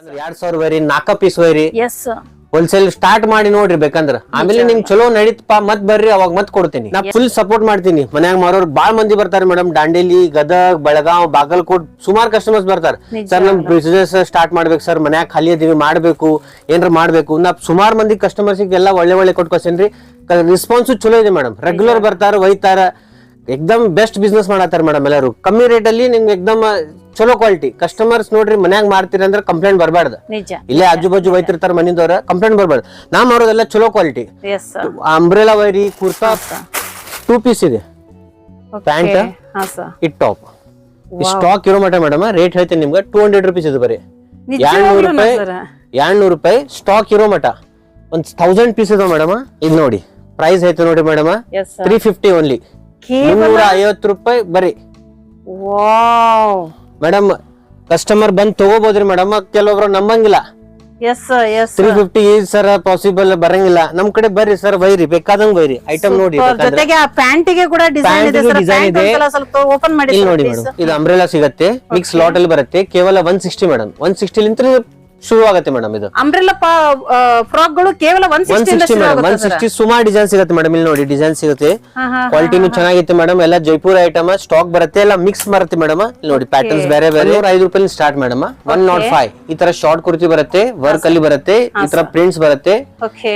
ಅಂದ್ರೆ ಎರಡ್ ಸಾವಿರ ವೈರಿ ನಾಲ್ಕ ಪೀಸ್ ವೈರಿ. ಎಸ್ ಹೋಲ್ಸೇಲ್ ಸ್ಟಾರ್ಟ್ ಮಾಡಿ ನೋಡ್ರಿ ಬೇಕಂದ್ರ. ಆಮೇಲೆ ನಿಮ್ ಚಲೋ ನಡೀತಪ್ಪ ಮತ್ ಬರ್ರಿ ಅವಾಗ ಮತ್ ಕೊಡ್ತೀನಿ. ನಾ ಫುಲ್ ಸಪೋರ್ಟ್ ಮಾಡ್ತೀನಿ. ಮನ್ಯಾಗ ಮಾರೋರು ಬಾಳ್ ಮಂದಿ ಬರ್ತಾರೆ ಮೇಡಮ್ ದಾಂಡೇಲಿ ಗದಗ್ ಬೆಳಗಾವ್ ಬಾಗಲಕೋಟ್ ಸುಮಾರು ಕಸ್ಟಮರ್ಸ್ ಬರ್ತಾರೆ. ಸರ್ ನಮ್ ಬಿಸ್ನೆಸ್ ಸ್ಟಾರ್ಟ್ ಮಾಡ್ಬೇಕು ಸರ್ ಮನ್ಯಾಗ ಖಾಲಿ ಅದೀವಿ ಮಾಡ್ಬೇಕು ಏನ್ರ ಮಾಡ್ಬೇಕು. ನಾ ಸುಮಾರು ಮಂದಿ ಕಸ್ಟಮರ್ಸ್ ಎಲ್ಲ ಒಳ್ಳೆ ಒಳ್ಳೆ ಕೊಟ್ಕೊಸೇನ್ರಿ ರೆಸ್ಪಾನ್ಸು ಚಲೋ ಇದೆ ಮೇಡಮ್ ರೆಗ್ಯುಲರ್ ಬರ್ತಾರ ಒಯ್ತಾರ. ಎಕ್ದಮ್ ಬೆಸ್ಟ್ ಬಿಸ್ನೆಸ್ ಮಾಡತ್ತಾರ ಮೇಡಮ್ ಎಲ್ಲರೂ. ಕಮ್ಮಿ ರೇಟಲ್ಲಿ ಅಲ್ಲಿ ನಿಮ್ಗೆ ಎಕ್ದಮ್ ಚಲೋ ಕ್ವಾಲಿಟಿ ಕಸ್ಟಮರ್ಸ್ ನೋಡ್ರಿ ಮನ್ಯಾಗ ಮಾಡ್ತೀರಿ ಅಂದ್ರೆ ಕಂಪ್ಲೇಂಟ್ ಬರಬಾರ್ದು. ನಿಜ. ಇಲ್ಲೇ ಆಜು ಬಾಜು ಒಯ್ತಿರ್ತಾರ ಮನಿದವ್ರ ಕಂಪ್ಲೇಂಟ್ ಬರಬಾರ್ದು. ನಾ ಮಾಡೋದೆಲ್ಲ ಚಲೋ ಕ್ವಾಲಿಟಿ ಎಸ್ ಅಂಬ್ರೆಲಾ ವೈರಿ ಕುರ್ತಾ ಟೂ ಪೀಸ್ ಇದೆ. ಪ್ಯಾಂಟ್ ಹಾ ಸರ್ ಇಟ್ ಟಾಪ್ ಸ್ಟಾಕ್ ಇರೋ ಮಟ್ಟ ಮೇಡಮ್ ರೇಟ್ ಹೇಳ್ತೀನಿ ನಿಮ್ಗೆ ಟೂ ಹಂಡ್ರೆಡ್ ರುಪೀಸ್ ಇದು ಬರೀ. ಎರಡ್ನೂರು ರೂಪಾಯಿ? ಎರಡ್ನೂರು ರೂಪಾಯಿ ಸ್ಟಾಕ್ ಇರೋ ಮಟ್ಟ. ಒಂದ್ ಥೌಸಂಡ್ ಪೀಸ್ ಇದೆ ಮೇಡಮ್ ಇದು ನೋಡಿ. ಪ್ರೈಸ್ ಐತೆ ನೋಡಿ ಮೇಡಮ್ ತ್ರೀ ಫಿಫ್ಟಿ ಓನ್ಲಿ ಕೇವಲ ಮುನ್ನೂರ ಐವತ್ತು ರೂಪಾಯಿ ಬರೀ. ವಾವ್. ಮೇಡಮ್ ಕಸ್ಟಮರ್ ಬಂದ್ ತಗೋಬೋದ್ರಿ ಮೇಡಮ್ ಕೆಲವೊಬ್ರು ನಂಬಂಗಿಲ್ಲ. Yes yes three fifty sir possible ಬರಂಗಿಲ್ಲ. ನಮ್ ಕಡೆ ಬರ್ರಿ ಸರ್ ಬೈರಿ ಬೇಕಾದಂಗ್ ಬೈರಿ ಐಟಮ್ ನೋಡಿ ಬೇಕಾದ್ರೆ. ಜೊತೆಗೆ ಆ ಪ್ಯಾಂಟಿಗೆ ಕೂಡ ಡಿಸೈನ್ ಇದೆ ಪ್ಯಾಂಟಿಗೂ ಸರ್ design ಇದೆ. ಸ್ವಲ್ಪ ಓಪನ್ ಮಾಡಿ ಇಲ್ಲಿ ನೋಡಿ ಮೇಡಮ್ ಇದು ಅಂಬ್ರೆಲಾ ಸಿಗತ್ತೆ ಮಿಕ್ಸ್ ಲಾಟ್ ಅಲ್ಲಿ ಬರುತ್ತೆ ಕೇವಲ one sixty madam. One sixty ಲಿಂತ್ರ ಶುರು ಆಗತ್ತೆ ಮೇಡಮ್ ಇದು. ಅಂಬ್ರೆಲ್ಲ ಫ್ರಾಕ್ಗಳು ಕೇವಲ one sixty madam one sixty ಸುಮಾರು ಡಿಸೈನ್ ಸಿಗುತ್ತೆ ಮೇಡಮ್ ಇಲ್ಲಿ ನೋಡಿ ಡಿಸೈನ್ ಸಿಗುತ್ತೆ. ಕ್ವಾಲಿಟಿನು ಚೆನ್ನಾಗಿತ್ತು ಮೇಡಮ್ ಎಲ್ಲ ಜೈಪುರ್ ಐಟಮ್ ಸ್ಟಾಕ್ ಬರುತ್ತೆ ಎಲ್ಲ ಮಿಕ್ಸ್ ಬರುತ್ತೆ ಮೇಡಮ್. ನೋಡಿ ಪ್ಯಾಟರ್ನ್ಸ್ ಬೇರೆ ಬೇರೆ. ಐದು ರೂಪಾಯಿ start madam. One not five ಈ ತರ ಶಾರ್ಟ್ ಕುರ್ತಿ ಬರುತ್ತೆ ವರ್ಕ್ ಅಲ್ಲಿ ಬರುತ್ತೆ ಈ ತರ ಪ್ರಿಂಟ್ಸ್ ಬರುತ್ತೆ.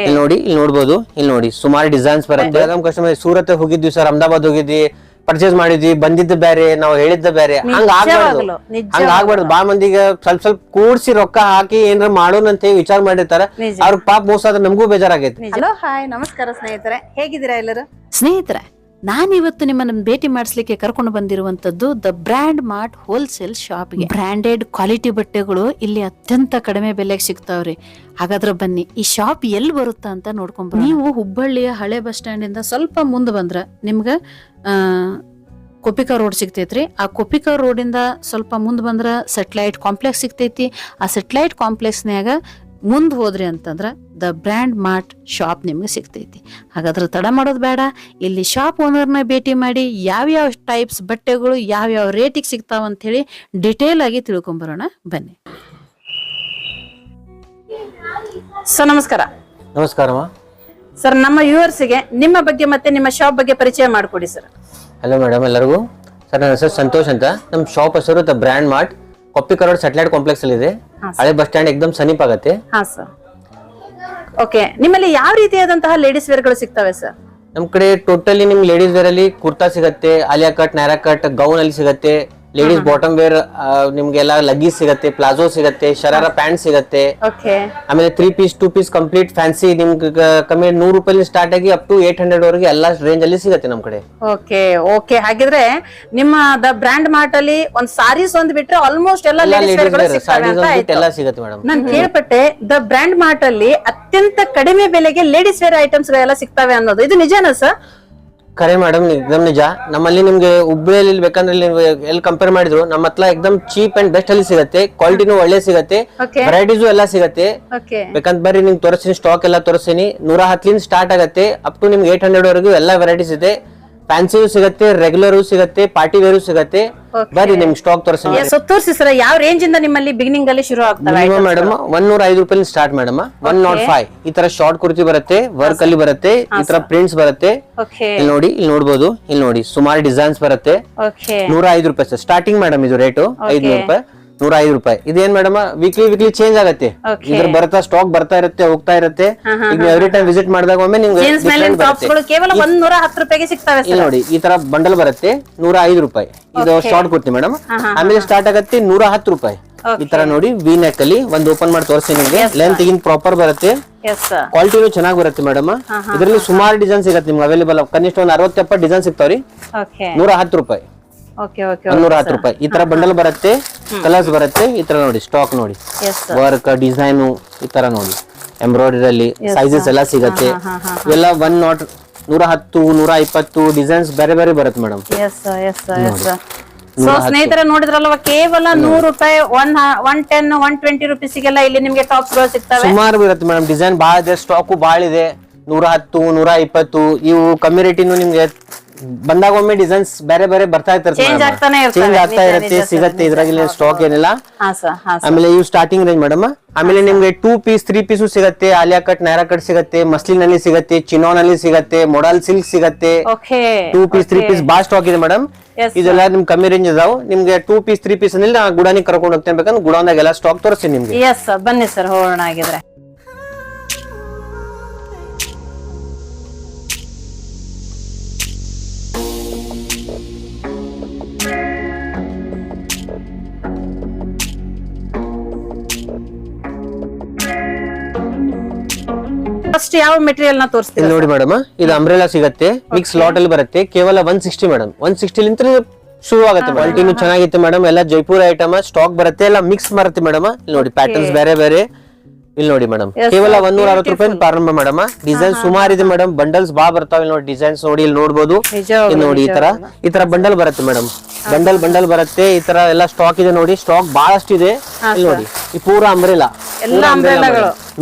ಇಲ್ಲಿ ನೋಡಿ ಇಲ್ಲಿ ನೋಡಬಹುದು ಇಲ್ಲಿ ನೋಡಿ ಸುಮಾರು ಡಿಸೈನ್ಸ್ ಬರುತ್ತೆ. ಕಸ್ಟಮರ್ ಸೂರತ್ ಹೋಗಿದ್ವಿ ಸರ್ ಅಹಮದಾಬಾದ್ ಹೋಗಿದ್ವಿ. ಪರ್ಚೇಸ್ ಮಾಡಿದ್ವಿ ಬಂದಿದ್ದ ಬೇರೆ ನಾವು ಹೇಳಿದ್ದ ಬೇರೆ. ಹಂಗ ಆಗ್ಬಾರ್ದು. ಹಂಗ ಆಗ್ಬಾರ್ದು. ಬಾ ಮಂದಿಗೆ ಸ್ವಲ್ಪ ಸ್ವಲ್ಪ ಕೂಡ್ಸಿ ರೊಕ್ಕ ಹಾಕಿ ಏನಾರ ಮಾಡೋಣ ಅಂತ ಹೇಳಿ ವಿಚಾರ ಮಾಡಿರ್ತಾರ. ಅವ್ರ ಪಾಪ ಮೋಸ ಆದ್ರೆ ನಮಗೂ ಬೇಜಾರಾಗೈತಿ. ಹಲೋ ಹಾಯ್ ನಮಸ್ಕಾರ ಸ್ನೇಹಿತರೆ. ಹೇಗಿದ್ದೀರಾ ಎಲ್ಲರೂ? ಸ್ನೇಹಿತರೆ ನಾನಿವತ್ತು ನಿಮ್ಮನ್ನು ಭೇಟಿ ಮಾಡಿಸ್ಲಿಕ್ಕೆ ಕರ್ಕೊಂಡು ಬಂದಿರುವಂತದ್ದು ದ ಬ್ರ್ಯಾಂಡ್ ಮಾರ್ಟ್ ಹೋಲ್ಸೇಲ್ ಶಾಪ್ಗೆ ಬ್ರ್ಯಾಂಡೆಡ್ ಕ್ವಾಲಿಟಿ ಬಟ್ಟೆಗಳು ಇಲ್ಲಿ ಅತ್ಯಂತ ಕಡಿಮೆ ಬೆಲೆಗೆ ಸಿಗ್ತಾವ್ರಿ. ಹಾಗಾದ್ರೆ ಬನ್ನಿ ಈ ಶಾಪ್ ಎಲ್ಲಿ ಬರುತ್ತಾ ಅಂತ ನೋಡ್ಕೊಂಡ್ ನೀವು ಹುಬ್ಬಳ್ಳಿಯ ಹಳೆ ಬಸ್ ಸ್ಟ್ಯಾಂಡ್ ಇಂದ ಸ್ವಲ್ಪ ಮುಂದೆ ಬಂದ್ರ ನಿಮ್ಗ ಕೊಪಿಕಾ ರೋಡ್ ಸಿಗ್ತೈತ್ರಿ. ಆ ಕೊಪಿಕಾ ರೋಡಿಂದ ಸ್ವಲ್ಪ ಮುಂದೆ ಬಂದ್ರ ಸೆಟ್ಲೈಟ್ ಕಾಂಪ್ಲೆಕ್ಸ್ ಸಿಗ್ತೈತಿ. ಆ ಸೆಟ್ಲೈಟ್ ಕಾಂಪ್ಲೆಕ್ಸ್ನ್ಯಾಗ ಮುಂದೆ ಹೋದ್ರಿ ಅಂತಂದ್ರೆ ದ ಬ್ರ್ಯಾಂಡ್ ಮಾರ್ಟ್ ಶಾಪ್ ನಿಮ್ಗೆ ಸಿಗ್ತೈತಿ. ಹಾಗಾದ್ರೆ ತಡ ಮಾಡೋದು ಬೇಡ. ಇಲ್ಲಿ ಶಾಪ್ ಓನರ್ನ ಭೇಟಿ ಮಾಡಿ ಯಾವ್ಯಾವ ಟೈಪ್ಸ್ ಬಟ್ಟೆಗಳು ಯಾವ್ಯಾವ ರೇಟಿಗೆ ಸಿಗ್ತಾವ ಅಂತ ಹೇಳಿ ಡಿಟೇಲ್ ಆಗಿ ತಿಳ್ಕೊಂಬರೋಣ. ಬನ್ನಿ. ಸರ್ ನಮಸ್ಕಾರ. ನಮಸ್ಕಾರ ಸರ್ ನಮ್ಮ ಗೆ ನಿಮ್ಮ ಬಗ್ಗೆ ಮತ್ತೆ ನಿಮ್ಮ ಶಾಪ್ ಬಗ್ಗೆ ಪರಿಚಯ ಮಾಡಿಕೊಡಿ ಸರ್. ಹಲೋ ಮೇಡಮ್ ಎಲ್ಲರಿಗೂ. ಸರ್ ನನ್ನ ಹೆಸರು ಸಂತೋಷ್ ಅಂತ. ನಮ್ಮ ಶಾಪ್ ಹೆಸರು the brand mart Koppikar road satellite complex ಅಲ್ಲಿ ಇದೆ. ಹಳೆ ಬಸ್ ಸ್ಟ್ಯಾಂಡ್ ಎಕ್ದಮ್ ಸಮೀಪ ಆಗತ್ತೆ. ಹಾ ಸರ್ ಓಕೆ ನಿಮ್ಮಲ್ಲಿ ಯಾವ ರೀತಿಯಾದಂತಹ ಲೇಡೀಸ್ ವೇರ್ಗಳು ಸಿಗ್ತವೆ ಸರ್ ನಮ್ ಕಡೆ ಟೋಟಲಿ ನಿಮ್ ಲೇಡೀಸ್ ವೇರ್ ಅಲ್ಲಿ ಕುರ್ತಾ ಸಿಗತ್ತೆ Alia cut Naira cut gown ಅಲ್ಲಿ ಸಿಗತ್ತೆ. ಲೇಡೀಸ್ ಬಾಟಮ್ ವೇರ್ ನಿಮ್ಗೆಲ್ಲ ಲಗೀಸ್ ಸಿಗತ್ತೆ ಪ್ಲಾಜೋ ಸಿಗತ್ತೆ ಶರಾರ ಪ್ಯಾಂಟ್ ಸಿಗತ್ತೆ. ಆಮೇಲೆ three piece two piece complete fancy ನಿಮ್ಗೆ ಕಮ್ಮಿ ನೂರು ರೂಪಾಯಿ ಸ್ಟಾರ್ಟ್ ಆಗಿ ಅಪ್ ಟು ಏಟ್ ಹಂಡ್ರೆಡ್ ವರೆಗೆ ಎಲ್ಲಾ ರೇಂಜ್ ಅಲ್ಲಿ ಸಿಗತ್ತೆ ನಮ್ ಕಡೆ. ಓಕೆ ಓಕೆ ಹಾಗಿದ್ರೆ ನಿಮ್ಮ ದ ಬ್ರ್ಯಾಂಡ್ ಮಾರ್ಟ್ ಅಲ್ಲಿ ಒಂದ್ ಸಾರೀಸ್ ಒಂದ್ ಬಿಟ್ರೆ ಆಲ್ಮೋಸ್ಟ್ ಎಲ್ಲ ಎಲ್ಲ ಸಿಗತ್ತೆ ಮೇಡಮ್ ನಾನು ಕೇಳ್ಪಟ್ಟೆ ದ ಬ್ರ್ಯಾಂಡ್ ಮಾರ್ಟ್ ಅಲ್ಲಿ ಅತ್ಯಂತ ಕಡಿಮೆ ಬೆಲೆಗೆ ಲೇಡೀಸ್ ವೇರ್ ಐಟಮ್ಸ್ ಎಲ್ಲ ಸಿಗ್ತವೆ ಅನ್ನೋದು. ಇದು ನಿಜನಾ ಸರ್ ಖರೆ ಮೇಡಮ್ ಎಕ್ದಮ್ ನಿಜ. ನಮ್ಮಲ್ಲಿ ನಿಮ್ಗೆ ಹುಬ್ಳಿಯಲ್ಲಿ ಬೇಕಂದ್ರೆ ನೀವು ಎಲ್ಲಿ ಕಂಪೇರ್ ಮಾಡಿದ್ರು ನಮ್ಮ ಹತ್ರ ಎಕ್ದಮ್ ಚೀಪ್ ಅಂಡ್ ಬೆಸ್ಟ್ ಅಲ್ಲಿ ಸಿಗತ್ತೆ ಕ್ವಾಲಿಟಿನೂ ಒಳ್ಳೆ ಸಿಗತ್ತೆ ವೆರೈಟೀಸ್ ವೆರೈಟೀಸು ಎಲ್ಲ ಸಿಗತ್ತೆ. ಓಕೆ ಬೇಕಂತ ಬರ್ರಿ ನಿಮ್ಗೆ ತೋರಿಸ್ತೀನಿ ಸ್ಟಾಕ್ ಎಲ್ಲ ತೋರಿಸ್ತೀನಿ. ನೂರ ಹತ್ತಲಿಂದ ಸ್ಟಾರ್ಟ್ ಆಗತ್ತೆ ಅಪ್ ಟು ನಿಮ್ಗೆ ಏಟ್ ಹಂಡ್ರೆಡ್ ವರೆಗೂ ಎಲ್ಲ ವೆರೈಟೀಸ್ ಇದೆ. ಫ್ಯಾನ್ಸಿಯೂ ಸಿಗತ್ತೆ ರೆಗ್ಯುಲರ್ ಸಿಗತ್ತೆ ಪಾರ್ಟಿ ವೇರ್ ಸಿಗತ್ತೆ. ಬರ್ರಿ ನಿಮ್ಗೆ ಸ್ಟಾಕ್ ತೋರಿಸ್ತೀನಿ ಸೊ ತೋರಿಸಿ ಸರ್ ಯಾವ ರೇಂಜ್ ಇಂದ ನಿಮ್ಮಲ್ಲಿ ಬಿಗಿನಿಂಗ್ ಅಲ್ಲಿ ಶುರು ಆಗ್ತವೆ ಮಿನಿಮಮ್ ಮೇಡಮ್ ಒನ್ ನೂರ ಐದು ರೂಪಾಯಿ start madam one not five ಈ ತರ ಶಾರ್ಟ್ ಕುರ್ತಿ ಬರುತ್ತೆ ವರ್ಕ್ ಅಲ್ಲಿ ಬರುತ್ತೆ ಈ ತರ ಪ್ರಿಂಟ್ಸ್ ಬರುತ್ತೆ. ಇಲ್ಲಿ ನೋಡಿ ಇಲ್ಲಿ ನೋಡಬಹುದು ಇಲ್ಲಿ ನೋಡಿ. ಸುಮಾರು ಡಿಸೈನ್ಸ್ ಬರುತ್ತೆ. ನೂರ ಐದು ರೂಪಾಯಿ ಸರ್ ಸ್ಟಾರ್ಟಿಂಗ್ ಮೇಡಮ್ ಇದು ರೇಟು ಐದ್ನೂರು ರೂಪಾಯಿ. ನೂರ ಐದು ರೂಪಾಯಿ. ಇದೇನ್ ಮೇಡಮ್? ವೀಕ್ಲಿ ವೀಕ್ಲಿ ಚೇಂಜ್ ಆಗತ್ತೆ. ಇದರ ಬರ್ತಾ ಸ್ಟಾಕ್ ಬರ್ತಾ ಇರುತ್ತೆ ಹೋಗ್ತಾ ಇರುತ್ತೆ. ಈಗ ಎವ್ರಿ ಟೈಮ್ ವಿಸಿಟ್ ಮಾಡಿದಾಗ ಒಮ್ಮೆ ನಿಮ್ಗೆ different ಬರುತ್ತೆ. ಕೇವಲ ಒಂದ್ ನೂರ ಹತ್ತು ರೂಪಾಯಿಗೆ ಸಿಗ್ತವೆ ಇಲ್ಲಿ ನೋಡಿ ಈ ತರ ಬಂಡಲ್ ಬರುತ್ತೆ ನೂರ ಐದು ರೂಪಾಯಿ. ಇದು ಶಾರ್ಟ್ ಕೊಡ್ತೀನಿ ಮೇಡಮ್ ಆಮೇಲೆ ಸ್ಟಾರ್ಟ್ ಆಗತ್ತೆ ನೂರ ಹತ್ತು ರೂಪಾಯಿ. ಈ ತರ ನೋಡಿ ವಿ ನೆಕ್ ಅಲ್ಲಿ ಒಂದು ಓಪನ್ ಮಾಡಿ ತೋರಿಸ್ತೀನಿ ನಿಮ್ಗೆ. ಲೆಂತ್ ಇನ್ ಪ್ರಾಪರ್ ಬರುತ್ತೆ. ಎಸ್ ಕ್ವಾಲಿಟಿನೂ ಚೆನ್ನಾಗಿ ಬರುತ್ತೆ ಮೇಡಮ್ ಇದರಲ್ಲಿ ಸುಮಾರು ಡಿಸೈನ್ ಸಿಗತ್ತೆ ನಿಮ್ಗೆ ಅವೈಲೇಬಲ್ ಕನಿಷ್ಠ ಒಂದು ಅರವತ್ತೆಪ್ಪ ಡಿಸೈನ್ ಸಿಗ್ತಾವ್ರಿ. ಓಕೆ ನೂರ ಹತ್ತು ರೂಪಾಯಿ. ನೂರ ಹತ್ತು ರೂಪಾಯಿ. ಈ ತರ ಬಂಡಲ್ ಬರುತ್ತೆ ಕಲರ್ಸ್ ಬರುತ್ತೆ ಈ ತರ ನೋಡಿ ಸ್ಟಾಕ್ ನೋಡಿ. ವರ್ಕ್ ಡಿಸೈನು ಈ ತರ ನೋಡಿ. ಎಂಬ್ರಾಯ್ಡರಿ ಅಲ್ಲಿ ಸೈಜಸ್ ಎಲ್ಲ ಸಿಗತ್ತೆ. ಎಲ್ಲ ಒನ್ ನಾಟ್ ನೂರ ಹತ್ತು ನೂರ ಇಪ್ಪತ್ತು ಡಿಸೈನ್ಸ್ ಬೇರೆ ಬೇರೆ ಬರುತ್ತೆ ಮೇಡಮ್ ಸೊ ಸ್ನೇಹಿತರ ನೋಡಿದ್ರಲ್ವ ಕೇವಲ ನೂರು ರೂಪಾಯಿ one one ten one twenty ರುಪೀಸ್ಗೆಲ್ಲ ಇಲ್ಲಿ ನಿಮಗೆ ಟಾಪ್ಗಳು ಸಿಗ್ತವೆ. ಸುಮಾರು ಇರುತ್ತೆ ಮೇಡಮ್ ಡಿಸೈನ್ ಬಹಳ ಇದೆ ಸ್ಟಾಕು ಭಾಳ ಇದೆ. ನೂರ ಹತ್ತು ನೂರ ಇಪ್ಪತ್ತು ಇವು ಕಮ್ಮಿ ರೇಟಿನ ನಿಮ್ಗೆ ಬಂದಾಗ ಒಮ್ಮೆ ಡಿಸೈನ್ಸ್ ಬೇರೆ ಬೇರೆ ಬರ್ತಾ ಇರ್ತಾರೆ ಚೇಂಜ್ ಆಗ್ತಾನೆ ಇರ್ತವೆ. ಚೇಂಜ್ ಆಗ್ತಾ ನಿಜ, ಇರುತ್ತೆ ಸಿಗತ್ತೆ. ಇದ್ರಾಗಿಲ್ಲ ಸ್ಟಾಕ್ ಏನಿಲ್ಲ. ಆಮೇಲೆ ಇವು ಸ್ಟಾರ್ಟಿಂಗ್ ರೇಂಜ್ ಮೇಡಮ್ ಆಮೇಲೆ ನಿಮ್ಗೆ ಟೂ ಪೀಸ್ ತ್ರೀ ಪೀಸು ಸಿಗತ್ತೆ ಆಲಿಯಾ ಕಟ್ ನೈರಾ ಕಟ್ ಸಿಗತ್ತೆ ಮಸ್ಲಿನ್ ಅಲ್ಲಿ ಸಿಗತ್ತೆ ಚಿನೋನ್ನಲ್ಲಿ ಸಿಗತ್ತೆ. ಮೊಡಲ್ ಸಿಲ್ಕ್ ಸಿಗತ್ತೆ ಟೂ ಪೀಸ್ ತ್ರೀ ಪೀಸ್ ಬಾ ಸ್ಟಾಕ್ ಇದೆ ಮೇಡಮ್ ಇದೆಲ್ಲಾ ನಿಮ್ ಕಮ್ಮಿ ರೇಂಜ್ ಇದಾವ್. ನಿಮ್ಗೆ ಟೂ ಪೀಸ್ ತ್ರೀ ಪೀಸ್ ಅಂದ್ರೆ ನಾ ಗುಡಾನಿಗೆ ಕರ್ಕೊಂಡು ಹೋಗ್ತೇನೆ ಬೇಕಂದ್ರೆ ಗುಡಾನ್ದಾಗ ಎಲ್ಲ ಸ್ಟಾಕ್ ತೋರಿಸ್ತೀನಿ ನಿಮ್ಗೆ. ಬನ್ನಿ ಸರ್ ಹೋಗೋಣ ಆಗಿದ್ರೆ ಫಸ್ಟ್ ಯಾವ ಮೆಟೀರಿಯಲ್ನ ಇಲ್ಲಿ ನೋಡಿ ಮೇಡಮ್ ಇದು ಅಂಬ್ರೆಲಾ ಸಿಗುತ್ತೆ ಮಿಕ್ಸ್ ಲಾಟ್ ಅಲ್ಲಿ ಬರುತ್ತೆ ಕೇವಲ one sixty madam one sixty ಶುರು ಆಗುತ್ತೆ ಕ್ವಾಲಿಟಿನೂ ಚೆನ್ನಾಗಿತ್ತು ಮೇಡಮ್ ಎಲ್ಲ ಜೈಪುರ ಐಟಮ್ ಸ್ಟಾಕ್ ಬರುತ್ತೆ ಎಲ್ಲ ಮಿಕ್ಸ್ ಬರುತ್ತೆ ಮೇಡಮ್ ನೋಡಿ ಪ್ಯಾಟರ್ನ್ಸ್ ಬೇರೆ ಬೇರೆ. ಇಲ್ಲಿ ನೋಡಿ ಮೇಡಮ್ ಕೇವಲ. ಒಂದೂರ ಅರವತ್ತು ರೂಪಾಯಿ ಪ್ರಾರಂಭ ಮೇಡಮ್ ಡಿಸೈನ್ ಸುಮಾರು ಇದೆ ಮೇಡಮ್ ಬಂಡಲ್ಸ್ ಬಾ ಬರ್ತಾವ ಇಲ್ಲಿ ನೋಡಿ ಡಿಸೈನ್ಸ್ ನೋಡಿ ಇಲ್ಲಿ ನೋಡಬಹುದು ನೋಡಿ ಈ ತರ ಈ ತರ ಬಂಡಲ್ ಬರುತ್ತೆ ಮೇಡಮ್ ಬಂಡಲ್ ಬಂಡಲ್ ಬರುತ್ತೆ. ಈ ತರ ಎಲ್ಲ ಸ್ಟಾಕ್ ಇದೆ ನೋಡಿ. ಸ್ಟಾಕ್ ಬಹಳಷ್ಟು ಇದೆ ಇಲ್ಲಿ ನೋಡಿ. ಈ ಪೂರ ಅಂಬ್ರೆಲಾ.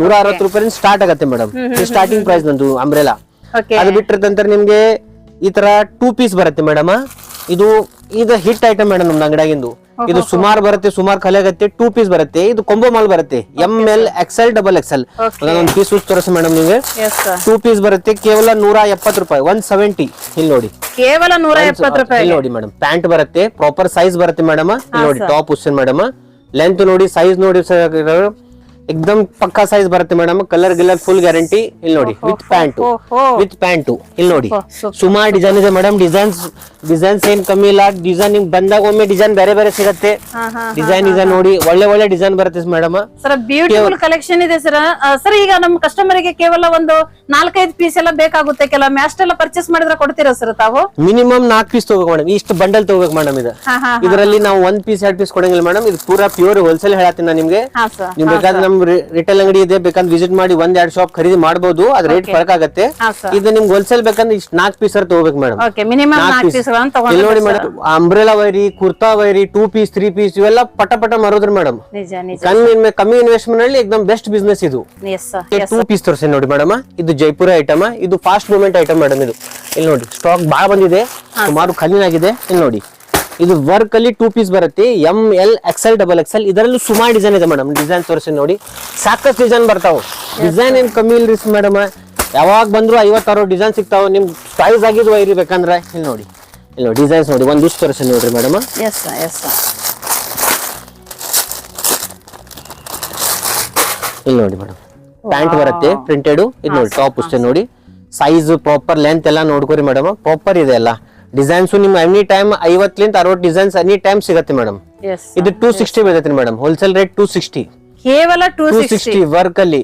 ನೂರ ಅರವತ್ತು ರೂಪಾಯಿ ಸ್ಟಾರ್ಟ್ ಆಗತ್ತೆ ಮೇಡಮ್ ಸ್ಟಾರ್ಟಿಂಗ್ ಪ್ರೈಸ್ ನಂದು ಅಂಬ್ರೆಲಾ ಅದು ನಂತರ ನಿಮ್ಗೆ ಈ ತರ ಟೂ ಪೀಸ್ ಬರುತ್ತೆ ಮೇಡಮ್ ಇದು ಇದು ಹಿಟ್ ಐಟಮ್ ಮೇಡಮ್ ನಮ್ದು ಅಂಗಡಿಯಾಗಿಂದು. ಇದು ಸುಮಾರು ಬರುತ್ತೆ ಸುಮಾರು ಖಾಲಿ ಆಗುತ್ತೆ ಟೂ ಪೀಸ್ ಬರುತ್ತೆ ಇದು ಕೊಂಬೋ ಮಾಲ್ ಬರುತ್ತೆ M L XL double L ಒಂದು ಪೀಸ್ ತೋರಿಸಿ ಮೇಡಮ್ ನಿಮ್ಗೆ. ಟೂ ಪೀಸ್ ಬರುತ್ತೆ ಕೇವಲ ನೂರ ಎಪ್ಪತ್ತು ರೂಪಾಯಿ ಒನ್ ಸೆವೆಂಟಿ ಇಲ್ಲಿ ನೋಡಿ. ಕೇವಲ ನೂರ ಎಪ್ಪತ್ತು ರೂಪಾಯಿ ನೋಡಿ ಮೇಡಮ್ ಪ್ಯಾಂಟ್ ಬರುತ್ತೆ ಪ್ರಾಪರ್ ಸೈಜ್ ಬರುತ್ತೆ ಮೇಡಮ್ ಇಲ್ಲಿ ನೋಡಿ ಟಾಪ್ ಹುಸೇನ್ ಮೇಡಮ್ ಲೆಂತ್ ನೋಡಿ ಸೈಜ್ ನೋಡಿ ಎಕ್ದಮ್ ಪಕ್ಕಾ ಸೈಜ್ ಬರುತ್ತೆ ಮೇಡಮ್ ಕಲರ್ ಗಿಲ್ಲರ್ ಫುಲ್ ಗ್ಯಾರಂಟಿ ಇಲ್ಲಿ ನೋಡಿ ವಿತ್ ಪ್ಯಾಂಟ್. ವಿತ್ ಪ್ಯಾಂಟ್ ಇಲ್ಲಿ ನೋಡಿ. ಸುಮಾರು ಡಿಸೈನ್ ಇದೆ ಮೇಡಮ್ ಡಿಸೈನ್ಸ್ ಡಿಸೈನ್ಸ್ ಏನ್ ಕಮ್ಮಿ ಇಲ್ಲ. ಡಿಸೈನ್ ನಿಮ್ಗೆ ಬಂದಾಗ ಒಮ್ಮೆ ಡಿಸೈನ್ ಬೇರೆ ಬೇರೆ ಸಿಗತ್ತೆ. ಡಿಸೈನ್ ಇದೆ ನೋಡಿ ಒಳ್ಳೆ ಒಳ್ಳೆ ಡಿಸೈನ್ ಬರುತ್ತೆ ಮೇಡಮ್ ಸರ್ ಬ್ಯೂಟಿಫುಲ್ ಕಲೆಕ್ಷನ್ ಇದೆ ಸರ್ ಸರ್ ಈಗ ನಮ್ಮ ಕಸ್ಟಮರ್ಗೆ ಕೇವಲ ಒಂದು ನಾಲ್ಕೈದು ಪೀಸ್ ಎಲ್ಲ ಬೇಕಾಗುತ್ತೆ. ಕೆಲವೊಮ್ಮೆ ಅಷ್ಟೆಲ್ಲ ಪರ್ಚೇಸ್ ಮಾಡಿದ್ರೆ ಕೊಡ್ತೀರಾ ಸರ್ ತಾವು? ಮಿನಿಮಮ್ ನಾಲ್ಕು ಪೀಸ್ ತಗೋಬೇಕು ಮೇಡಮ್ ಇಷ್ಟು ಬಂಡಲ್ ತಗೋಬೇಕು ಮೇಡಮ್ ಇದು. ಇದರಲ್ಲಿ ನಾವು ಒಂದ್ ಪೀಸ್ ಎರಡು ಪೀಸ್ ಕೊಡಂಗಿಲ್ಲ ಮೇಡಮ್ ಇದು ಪೂರಾ ಪ್ಯೂರ್ ಹೋಲ್ಸೇಲ್ ಹೇಳತ್ತೀನಿ ನಿಮ್ಗೆ. ನೀವು ಬೇಕಾದ್ರೆ ನಮ್ ರಿಟೇಲ್ ಅಂಗಡಿ ಇದೆ ಬೇಕಂದ್ರೆ ವಿಸಿಟ್ ಮಾಡಿ ಒಂದ್ ಎರಡ್ ಶಾಪ್ ಖರೀದಿ ಮಾಡಬಹುದು ಅದ್ ರೇಟ್ ಫರಕ್ ಆಗುತ್ತೆ ಇದು ನಿಮ್ಗೆ ಹೋಲ್ಸೇಲ್ ಬೇಕಂದ್ರೆ ಇಷ್ಟ ನಾಲ್ಕು ಪೀಸ್ ತಗೋಬೇಕು ಮೇಡಮ್ ಇಲ್ಲಿ ನೋಡಿ ಮೇಡಮ್ ಅಂಬ್ರೆಲಾ ವೈರಿ ಕುರ್ತಾ ವೈರಿ ಟೂ ಪೀಸ್ ತ್ರೀ ಪೀಸ್ ಇವೆಲ್ಲ ಪಟ ಪಟ ಮಾರೋದ್ರಿ ಮೇಡಮ್ ಕಮ್ಮಿ ಕಮ್ಮಿ ಇನ್ವೆಸ್ಟ್ಮೆಂಟ್ ಅಲ್ಲಿ ಎಕ್ದಮ್ ಬೆಸ್ಟ್ ಬಿಸ್ನೆಸ್ ಇದು. ಟೂ ಪೀಸ್ ತೋರಿಸಿ ನೋಡಿ ಮೇಡಮ್ ಇದು ಜೈಪುರ ಐಟಮ್ ಇದು ಫಾಸ್ಟ್ ಮೂವ್ಮೆಂಟ್ ಐಟಮ್ ಮೇಡಮ್ ಇದು. ಇಲ್ಲಿ ನೋಡಿ ಸ್ಟಾಕ್ ಬಹಳ ಬಂದಿದೆ. ಸುಮಾರು ಖಾಲಿನಾಗಿದೆ ಇಲ್ಲಿ ನೋಡಿ. ಇದು ವರ್ಕ್ ಅಲ್ಲಿ ಟೂ ಪೀಸ್ ಬರುತ್ತೆ. M L XL double XL ಇದರಲ್ಲೂ ಸುಮಾರು ಡಿಸೈನ್ ಇದೆ ಮೇಡಮ್ ಡಿಸೈನ್ ತೋರಿಸಿ ನೋಡಿ. ಸಾಕಷ್ಟು ಡಿಸೈನ್ ಬರ್ತಾವೆ. ಡಿಸೈನ್ ಏನು ಕಮ್ಮಿ ಇಲ್ರಿ ಮೇಡಮ್ ಯಾವಾಗ ಬಂದ್ರು ಐವತ್ತಾರು ಡಿಸೈನ್ ಸಿಗ್ತಾವೆ. ನಿಮ್ ಸೈಜ್ ಆಗಿದ್ವು ವೈರಿ ಬೇಕಂದ್ರೆ. ಇಲ್ಲಿ ನೋಡಿ. ಇಲ್ಲಿ ನೋಡಿ ಡಿಸೈನ್ಸ್ ನೋಡಿ. ಒಂದು ಇಷ್ಟು ತೋರಿಸಿ ನೋಡ್ರಿ ಮೇಡಮ್ ಇಲ್ಲಿ ನೋಡಿ ಮೇಡಮ್ ಪ್ಯಾಂಟ್ ಬರುತ್ತೆ ಪ್ರಿಂಟೆಡ್ ಇದು ನೋಡಿ ಟಾಪ್ ಅಷ್ಟೇ ನೋಡಿ. ಸೈಜ್ ಪ್ರಾಪರ್ ಲೆಂತ್ ಎಲ್ಲ ನೋಡ್ಕೋರಿ ಮೇಡಮ್ ಪ್ರಾಪರ್ ಇದೆ ಎಲ್ಲ ಡಿಸೈನ್ಸ್ ನಿಮ್ ಎನಿ ಟೈಮ್ ಐವತ್ತಲಿಂದ ಅರವತ್ತು ಡಿಸೈನ್ಸ್ ಎನಿ ಟೈಮ್ ಸಿಗತ್ತೆ ಮೇಡಮ್ ಇದು ಟೂ ಸಿಕ್ಸ್ಟಿ ಬರ್ತೈತಿ madam wholesale rate two sixty ಕೇವಲ ಟೂ ಸಿಕ್ಸ್ಟಿ ವರ್ಕ್ ಅಲ್ಲಿ.